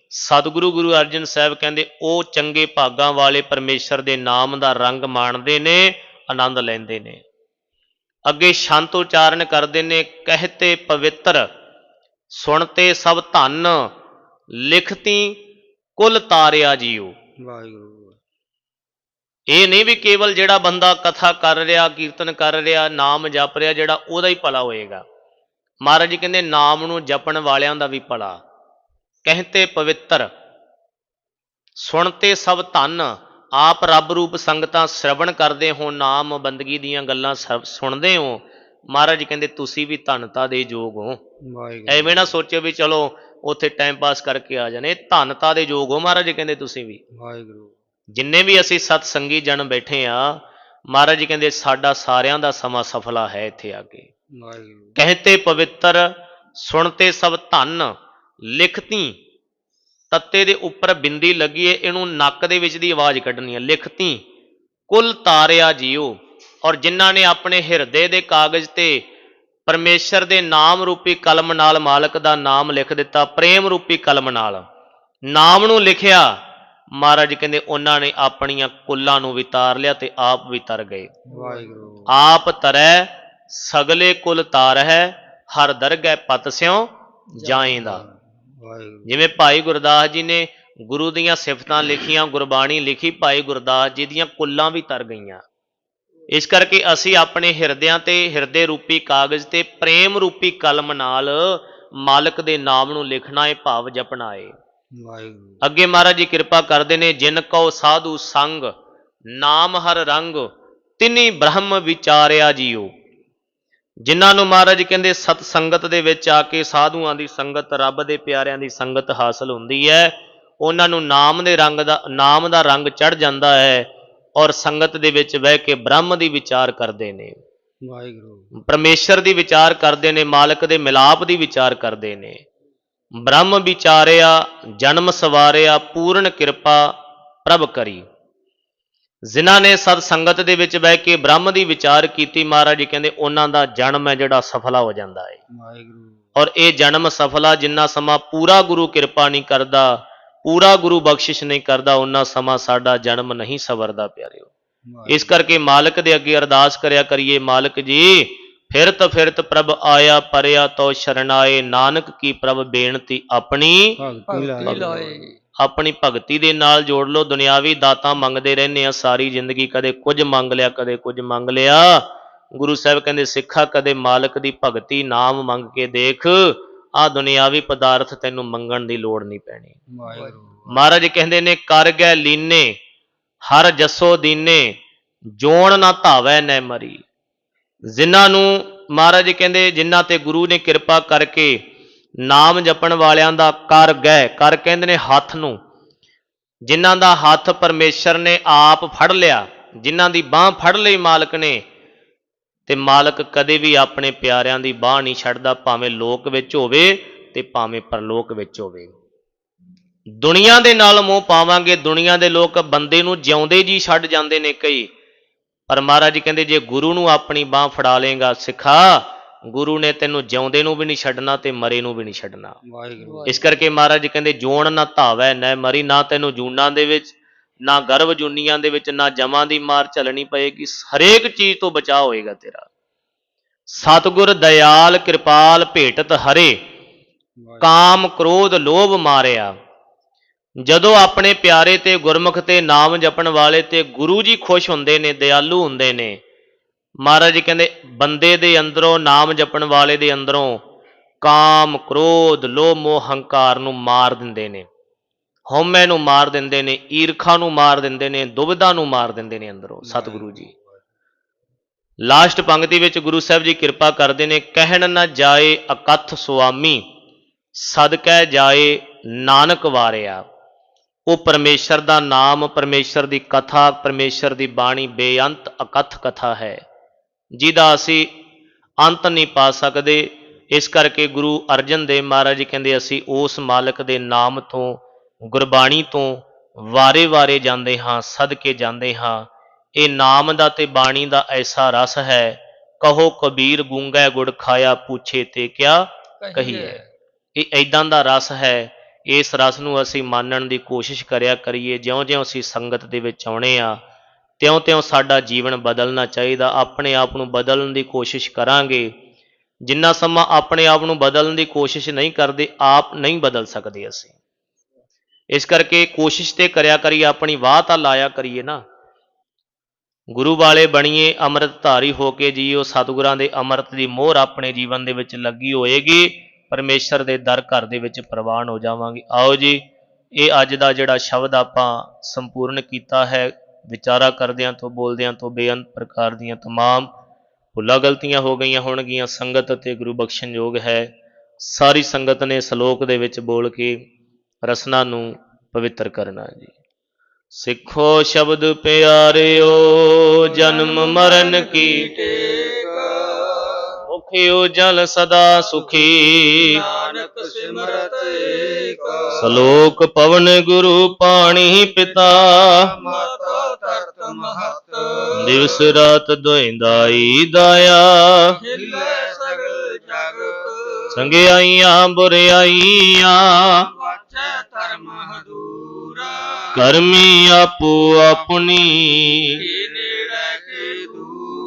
ਸਤਿਗੁਰੂ ਗੁਰੂ ਅਰਜਨ ਸਾਹਿਬ ਕਹਿੰਦੇ, ਉਹ ਚੰਗੇ ਭਾਗਾਂ ਵਾਲੇ ਪਰਮੇਸ਼ਰ ਦੇ ਨਾਮ ਦਾ ਰੰਗ ਮਾਣਦੇ ਨੇ, ਆਨੰਦ ਲੈਂਦੇ ਨੇ। ਅੱਗੇ ਸ਼ਾਂਤ ਉਚਾਰਨ ਕਰਦੇ ਨੇ, ਕਹਤੇ ਪਵਿੱਤਰ, ਸੁਣਤੇ ਸਭ ਧੰਨ, ਲਿਖਤੀ ਕੁਲ ਤਾਰਿਆ ਜੀਓ। ਵਾਹਿਗੁਰੂ। ਇਹ ਨਹੀਂ ਵੀ ਕੇਵਲ ਜਿਹੜਾ ਬੰਦਾ ਕਥਾ ਕਰ ਰਿਹਾ ਕੀਰਤਨ ਕਰ ਰਿਹਾ ਨਾਮ ਜਪ ਰਿਹਾ ਜਿਹੜਾ ਉਹਦਾ ਹੀ ਭਲਾ ਹੋਏਗਾ। ਮਹਾਰਾਜ ਜੀ ਕਹਿੰਦੇ ਨਾਮ ਨੂੰ ਜਪਣ ਵਾਲਿਆਂ ਦਾ ਵੀ ਭਲਾ। ਕਹਤੇ ਪਵਿੱਤਰ। ਸੁਣਤੇ ਸਭ ਧਨ। ਆਪ ਰੱਬ ਰੂਪ ਸੰਗਤਾਂ ਸ਼ਰਵਣ ਕਰਦੇ ਹੋ ਨਾਮ ਬੰਦਗੀ ਦੀਆਂ ਗੱਲਾਂ ਸੁਣਦੇ ਹੋ। ਮਹਾਰਾਜ ਜੀ ਕਹਿੰਦੇ ਤੁਸੀਂ ਵੀ ਧਨਤਾ ਦੇ ਯੋਗ ਹੋ। ਐਵੇਂ ਨਾ ਸੋਚਿਓ ਵੀ ਚਲੋ ਉੱਥੇ ਟਾਈਮ ਪਾਸ ਕਰਕੇ ਆ ਜਾਣੇ। ਧਨਤਾ ਦੇ ਯੋਗ ਹੋ ਮਹਾਰਾਜ ਜੀ ਕਹਿੰਦੇ ਤੁਸੀਂ ਵੀ। ਵਾਹਿਗੁਰੂ। ਜਿੰਨੇ ਵੀ ਅਸੀਂ ਸਤ ਸੰਗੀ ਜਨ ਬੈਠੇ ਆ ਮਹਾਰਾਜ ਜੀ ਕਹਿੰਦੇ ਸਾਡਾ ਸਾਰਿਆਂ ਦਾ ਸਮਾਂ ਸਫਲਾ ਹੈ ਇੱਥੇ ਆ ਕੇ। ਕਹਤੇ ਪਵਿੱਤਰ ਸੁਣਤੇ ਸਭ ਧਨ ਲਿਖਤੀ ਤੱਤੇ ਦੇ ਉੱਪਰ ਬਿੰਦੀ ਲੱਗੀ ਏ ਇਹਨੂੰ ਨੱਕ ਦੇ ਵਿੱਚ ਦੀ ਆਵਾਜ਼ ਕੱਢਣੀ ਹੈ ਲਿਖਤੀ ਕੁੱਲ ਤਾਰਿਆ ਜੀਓ। ਔਰ ਜਿਨ੍ਹਾਂ ਨੇ ਆਪਣੇ ਹਿਰਦੇ ਦੇ ਕਾਗਜ਼ ਤੇ ਪਰਮੇਸ਼ਰ ਦੇ ਨਾਮ ਰੂਪੀ ਕਲਮ ਨਾਲ ਮਾਲਕ ਦਾ ਨਾਮ ਲਿਖ ਦਿੱਤਾ ਪ੍ਰੇਮ ਰੂਪੀ ਕਲਮ ਨਾਲ। ਨਾਮ ਨੂੰ ਲਿਖਿਆ ਮਹਾਰਾਜ ਕਹਿੰਦੇ ਉਹਨਾਂ ਨੇ ਆਪਣੀਆਂ ਕੁੱਲਾਂ ਨੂੰ ਵੀ ਤਾਰ ਲਿਆ ਤੇ ਆਪ ਵੀ ਤਰ ਗਏ। ਵਾਹਿਗੁਰੂ ਆਪ ਤਰੈ, ਸਗਲੇ ਕੁਲ ਤਾਰ ਹੈ ਹਰ ਦਰਗਹਿ ਪਤ ਸਿਉ ਜਾਏਂਦਾ। ਵਾਹਿਗੁਰੂ ਜਿਵੇਂ ਭਾਈ ਗੁਰਦਾਸ ਜੀ ਨੇ ਗੁਰੂ ਦੀਆਂ ਸਿਫਤਾਂ ਲਿਖੀਆਂ, ਗੁਰਬਾਣੀ ਲਿਖੀ, ਭਾਈ ਗੁਰਦਾਸ ਜੀ ਦੀਆਂ ਕੁੱਲਾਂ ਵੀ ਤਰ ਗਈਆਂ। ਇਸ ਕਰਕੇ ਅਸੀਂ ਆਪਣੇ ਹਿਰਦਿਆਂ ਤੇ, ਹਿਰਦੇ ਰੂਪੀ ਕਾਗਜ਼ ਤੇ ਪ੍ਰੇਮ ਰੂਪੀ ਕਲਮ ਨਾਲ ਮਾਲਕ ਦੇ ਨਾਮ ਨੂੰ ਲਿਖਣਾ ਏ, ਭਾਵ ਜਪਣਾ ਏ। ਵਾਹਿਗੁਰੂ। ਅੱਗੇ ਮਹਾਰਾਜ ਜੀ ਕਿਰਪਾ ਕਰਦੇ ਨੇ ਜਿਨ ਕਉ ਸਾਧੂ ਸੰਗ ਨਾਮ ਹਰ ਰੰਗ ਤਿਨੀ ਬ੍ਰਹਮ ਵਿਚਾਰਿਆ ਜੀਓ ਜਿਨ੍ਹਾਂ ਨੂੰ ਮਹਾਰਾਜ ਕਹਿੰਦੇ ਸਤ ਸੰਗਤ ਦੇ ਵਿੱਚ ਆ ਕੇ ਸਾਧੂਆਂ ਦੀ ਸੰਗਤ ਰੱਬ ਦੇ ਪਿਆਰਿਆਂ ਦੀ ਸੰਗਤ ਹਾਸਲ ਹੁੰਦੀ ਹੈ ਉਹਨਾਂ ਨੂੰ ਨਾਮ ਦੇ ਰੰਗ ਦਾ ਨਾਮ ਦਾ ਰੰਗ ਚੜ ਜਾਂਦਾ ਹੈ ਔਰ ਸੰਗਤ ਦੇ ਵਿੱਚ ਬਹਿ ਕੇ ਬ੍ਰਹਮ ਦੀ ਵਿਚਾਰ ਕਰਦੇ ਨੇ। ਵਾਹਿਗੁਰੂ। ਪਰਮੇਸ਼ਰ ਦੀ ਵਿਚਾਰ ਕਰਦੇ ਨੇ ਮਾਲਕ ਦੇ ਮਿਲਾਪ ਦੀ ਵਿਚਾਰ ਕਰਦੇ ਨੇ। ਬ੍ਰਹਮ ਵਿਚਾਰਿਆ ਜਨਮ ਸਵਾਰਿਆ ਪੂਰਨ ਕਿਰਪਾ ਪ੍ਰਭ ਕਰੀ। ਜਿਨ੍ਹਾਂ ਨੇ ਸਤ ਸੰਗਤ ਦੇ ਵਿੱਚ ਬਹਿ ਕੇ ਬ੍ਰਹਮ ਦੀ ਵਿਚਾਰ ਕੀਤੀ ਮਹਾਰਾਜ ਜੀ ਕਹਿੰਦੇ ਉਹਨਾਂ ਦਾ ਜਨਮ ਹੈ ਜਿਹੜਾ ਸਫਲਾ ਹੋ ਜਾਂਦਾ ਹੈ। ਵਾਹਿਗੁਰੂ। ਔਰ ਇਹ ਜਨਮ ਸਫਲਾ ਜਿੰਨਾ ਸਮਾਂ ਪੂਰਾ ਗੁਰੂ ਕਿਰਪਾ ਨਹੀਂ ਕਰਦਾ ਪੂਰਾ ਗੁਰੂ ਬਖਸ਼ਿਸ਼ ਨਹੀਂ ਕਰਦਾ ਉਹਨਾਂ ਸਮਾਂ ਸਾਡਾ ਜਨਮ ਨਹੀਂ ਸਵਰਦਾ ਪਿਆਰਿਓ। ਇਸ ਕਰਕੇ ਮਾਲਕ ਦੇ ਅੱਗੇ ਅਰਦਾਸ ਕਰਿਆ ਕਰੀਏ ਮਾਲਕ ਜੀ ਫਿਰਤ ਫਿਰਤ ਪ੍ਰਭ ਆਇਆ ਪਰਿਆ ਤੋ ਸ਼ਰਨਾਏ ਨਾਨਕ ਕੀ ਪ੍ਰਭ ਬੇਨਤੀ ਆਪਣੀ? ਭਗਤੀ ਭਗਤੀ ਲਾਏ। ਆਪਣੀ ਭਗਤੀ ਦੇ ਨਾਲ ਜੋੜ ਲਓ ਦੁਨਿਆਵੀ ਦਾਤਾਂ ਮੰਗਦੇ ਰਹਿੰਦੇ ਆ ਸਾਰੀ ਜ਼ਿੰਦਗੀ ਕਦੇ ਕੁਝ ਮੰਗ ਲਿਆ ਕਦੇ ਕੁਝ ਮੰਗ ਲਿਆ। ਗੁਰੂ ਸਾਹਿਬ ਕਹਿੰਦੇ ਸਿੱਖਾ ਕਦੇ ਮਾਲਕ ਦੀ ਭਗਤੀ ਨਾਮ ਮੰਗ ਕੇ ਦੇਖ। ਆ ਦੁਨਿਆਵੀ ਪਦਾਰਥ ਤੈਨੂੰ ਮੰਗਣ ਦੀ ਲੋੜ ਨਹੀਂ ਪੈਣੀ। ਮਹਾਰਾਜ ਕਹਿੰਦੇ ਨੇ ਕਰ ਗਏ ਲੀਨੇ ਹਰ ਜਸੋ ਦੀਨੇ ਜੋਣ ਨਾ ਧਾਵੈ ਨੈ ਮਰੀ। ਜਿਨ੍ਹਾਂ ਨੂੰ ਮਹਾਰਾਜ ਜੀ ਕਹਿੰਦੇ ਜਿਨ੍ਹਾਂ ਤੇ ਗੁਰੂ ਨੇ ਕਿਰਪਾ ਕਰਕੇ ਨਾਮ ਜਪਣ ਵਾਲਿਆਂ ਦਾ ਕਰ ਗਏ, ਕਰ ਕਹਿੰਦੇ ਨੇ ਹੱਥ ਨੂੰ, ਜਿਨ੍ਹਾਂ ਦਾ ਹੱਥ ਪਰਮੇਸ਼ਰ ਨੇ ਆਪ ਫੜ ਲਿਆ, ਜਿਨ੍ਹਾਂ ਦੀ ਬਾਹ ਫੜ ਲਈ ਮਾਲਕ ਨੇ, ਤੇ ਮਾਲਕ ਕਦੇ ਵੀ ਆਪਣੇ ਪਿਆਰਿਆਂ ਦੀ ਬਾਹ ਨਹੀਂ ਛੱਡਦਾ, ਭਾਵੇਂ ਲੋਕ ਵਿੱਚ ਹੋਵੇ ਤੇ ਭਾਵੇਂ ਪਰਲੋਕ ਵਿੱਚ ਹੋਵੇ। ਦੁਨੀਆ ਦੇ ਨਾਲ ਮੋਹ ਪਾਵਾਂਗੇ, ਦੁਨੀਆ ਦੇ ਲੋਕ ਬੰਦੇ ਨੂੰ ਜਿਉਂਦੇ ਜੀ ਛੱਡ ਜਾਂਦੇ ਨੇ ਕਈ। ਪਰ ਮਹਾਰਾਜ ਜੀ ਕਹਿੰਦੇ ਜੇ ਗੁਰੂ ਨੂੰ ਆਪਣੀ ਬਾਹ ਫੜਾ ਲੇਗਾ ਸਿੱਖਾ ਗੁਰੂ ਨੇ ਤੈਨੂੰ ਜਿਉਂਦੇ ਨੂੰ ਵੀ ਨਹੀਂ ਛੱਡਣਾ ਤੇ ਮਰੇ ਨੂੰ ਵੀ ਨਹੀਂ ਛੱਡਣਾ। ਵਾਹਿਗੁਰੂ। ਇਸ ਕਰਕੇ ਮਹਾਰਾਜ ਜੀ ਕਹਿੰਦੇ ਜੋਣ ਨਾ ਧਾਵੈ ਨਾ ਮਰੀ ਨਾ ਤੈਨੂੰ ਜੂਨਾਂ ਦੇ ਵਿੱਚ ਨਾ ਗਰਭ ਜੁਨੀਆਂ ਦੇ ਵਿੱਚ ਨਾ ਜਮਾਂ ਦੀ ਮਾਰ ਝੱਲਣੀ ਪਏਗੀ। ਹਰੇਕ ਚੀਜ਼ ਤੋਂ ਬਚਾਅ ਹੋਏਗਾ ਤੇਰਾ। ਸਤਿਗੁਰ ਦਇਆਲ ਕਿਰਪਾਲ ਭੇਟਤ ਹਰੇ ਕਾਮ ਕ੍ਰੋਧ ਲੋਭ ਮਾਰਿਆ। ਜਦੋਂ ਆਪਣੇ ਪਿਆਰੇ ਤੇ ਗੁਰਮੁਖ ਤੇ ਨਾਮ ਜਪਣ ਵਾਲੇ ਤੇ ਗੁਰੂ ਜੀ ਖੁਸ਼ ਹੁੰਦੇ ਨੇ, ਦਿਆਲੂ ਹੁੰਦੇ ਨੇ, ਮਹਾਰਾਜ ਜੀ ਕਹਿੰਦੇ, ਬੰਦੇ ਦੇ ਅੰਦਰੋਂ, ਨਾਮ ਜਪਣ ਵਾਲੇ ਦੇ ਅੰਦਰੋਂ ਕਾਮ, ਕ੍ਰੋਧ, ਲੋਭ, ਮੋਹ, ਹੰਕਾਰ ਨੂੰ ਮਾਰ ਦਿੰਦੇ ਨੇ। ਹਉਮੈ ਨੂੰ ਮਾਰ ਦਿੰਦੇ ਨੇ, ਈਰਖਾ ਨੂੰ ਮਾਰ ਦਿੰਦੇ ਨੇ, ਦੁਬਿਧਾ ਨੂੰ ਮਾਰ ਦਿੰਦੇ ਨੇ ਅੰਦਰੋਂ ਸਤਿਗੁਰੂ ਜੀ। ਲਾਸਟ ਪੰਕਤੀ ਵਿੱਚ ਗੁਰੂ ਸਾਹਿਬ ਜੀ ਕਿਰਪਾ ਕਰਦੇ ਨੇ, ਕਹਿਣ ਨਾ ਜਾਏ ਅਕਥ ਸੁਆਮੀ, ਸਦਕੈ ਜਾਏ ਨਾਨਕ ਵਾਰਿਆ। ਉਹ ਪਰਮੇਸ਼ਰ ਦਾ ਨਾਮ ਪਰਮੇਸ਼ਰ ਦੀ ਕਥਾ ਪਰਮੇਸ਼ਰ ਦੀ ਬਾਣੀ ਬੇਅੰਤ ਅਕਥ ਕਥਾ ਹੈ ਜਿਹਦਾ ਅਸੀਂ ਅੰਤ ਨਹੀਂ ਪਾ ਸਕਦੇ। ਇਸ ਕਰਕੇ ਗੁਰੂ ਅਰਜਨ ਦੇਵ ਮਹਾਰਾਜ ਕਹਿੰਦੇ ਅਸੀਂ ਉਸ ਮਾਲਕ ਦੇ ਨਾਮ ਤੋਂ ਗੁਰਬਾਣੀ ਤੋਂ ਵਾਰੇ-ਵਾਰੇ ਜਾਂਦੇ ਹਾਂ ਸਦਕੇ ਜਾਂਦੇ ਹਾਂ। ਇਹ ਨਾਮ ਦਾ ਤੇ ਬਾਣੀ ਦਾ ਐਸਾ ਰਸ ਹੈ ਕਹੋ ਕਬੀਰ ਗੂੰਗਾ ਗੁੜ ਖਾਇਆ ਪੁੱਛੇ ਤੇ ਕਿਆ ਕਹੀਏ ਇਹ ਐਦਾਂ ਦਾ ਰਸ ਹੈ ਇਸ ਰਸ ਨੂੰ ਅਸੀਂ ਮਾਨਣ ਦੀ ਕੋਸ਼ਿਸ਼ ਕਰਿਆ ਕਰੀਏ, ਜਿਉਂ-ਜਿਉਂ ਅਸੀਂ ਸੰਗਤ ਦੇ ਵਿੱਚ ਆਉਣੇ ਆ, ਤਿਉਂ-ਤਿਉਂ ਸਾਡਾ ਜੀਵਨ ਬਦਲਣਾ ਚਾਹੀਦਾ, ਆਪਣੇ ਆਪ ਨੂੰ ਬਦਲਣ ਦੀ ਕੋਸ਼ਿਸ਼ ਕਰਾਂਗੇ। ਜਿੰਨਾ ਸਮਾਂ ਆਪਣੇ ਆਪ ਨੂੰ ਬਦਲਣ ਦੀ ਕੋਸ਼ਿਸ਼ ਨਹੀਂ ਕਰਦੇ, ਆਪ ਨਹੀਂ ਬਦਲ ਸਕਦੇ ਅਸੀਂ। ਇਸ ਕਰਕੇ ਕੋਸ਼ਿਸ਼ ਤੇ ਕਰਿਆ ਕਰੀਏ, ਆਪਣੀ ਵਾਹ ਤਾਂ ਲਾਇਆ ਕਰੀਏ ਨਾ। ਗੁਰੂ ਵਾਲੇ ਬਣੀਏ ਅੰਮ੍ਰਿਤ ਧਾਰੀ ਹੋ ਕੇ ਜੀਓ, ਸਤਿਗੁਰਾਂ ਦੇ ਅੰਮ੍ਰਿਤ ਦੀ ਮੋਹਰ ਆਪਣੇ ਜੀਵਨ ਦੇ ਵਿੱਚ ਲੱਗੀ ਹੋਏਗੀ। ਪਰਮੇਸ਼ਰ ਦੇ ਦਰ ਘਰ ਦੇ ਵਿੱਚ ਪ੍ਰਵਾਨ ਹੋ ਜਾਵਾਂਗੇ। ਆਓ ਜੀ, ਇਹ ਅੱਜ ਦਾ ਜਿਹੜਾ ਸ਼ਬਦ ਆਪਾਂ ਸੰਪੂਰਨ ਕੀਤਾ ਹੈ, ਵਿਚਾਰਾ ਕਰਦਿਆਂ ਤੋਂ, ਬੋਲਦਿਆਂ ਤੋਂ, ਬੇਅੰਤ ਪ੍ਰਕਾਰ ਦੀਆਂ ਤਮਾਮ ਭੁੱਲਾਂ ਗਲਤੀਆਂ ਹੋ ਗਈਆਂ ਹੋਣਗੀਆਂ, ਸੰਗਤ ਅਤੇ ਗੁਰੂ ਬਖਸ਼ਣ ਯੋਗ ਹੈ। ਸਾਰੀ ਸੰਗਤ ਨੇ ਸ਼ਲੋਕ ਦੇ ਵਿੱਚ ਬੋਲ ਕੇ ਰਸਨਾ ਨੂੰ ਪਵਿੱਤਰ ਕਰਨਾ ਜੀ। ਸਿੱਖੋ ਸ਼ਬਦ ਪਿਆਰਿਓ, ਜਨਮ ਮਰਨ ਕੀ ਮੁਖਿਓ ਜਲ ਸਦਾ ਸੁਖੀ। ਨਾਨਕ ਸਿਮਰਤ ਏਕ। ਸ਼ਲੋਕ ਪਵਨ ਗੁਰੂ ਪਾਣੀ ਪਿਤਾ। ਮਾਤਾ ਤਰਤ ਮਹਤ। ਦਿਵਸ ਰਾਤ ਦੋਇੰਦਾਈ ਦਾਇਆ। ਹਿਲੇ ਸਗਲ ਜਗਤ। ਸੰਗਿਆਈਆਂ ਬੁਰਿਆਈਆਂ। ਵਾਚੈ ਧਰਮ ਹਦੂਰਾ ਕਰਮੀ ਆਪੋ ਆਪਣੀ।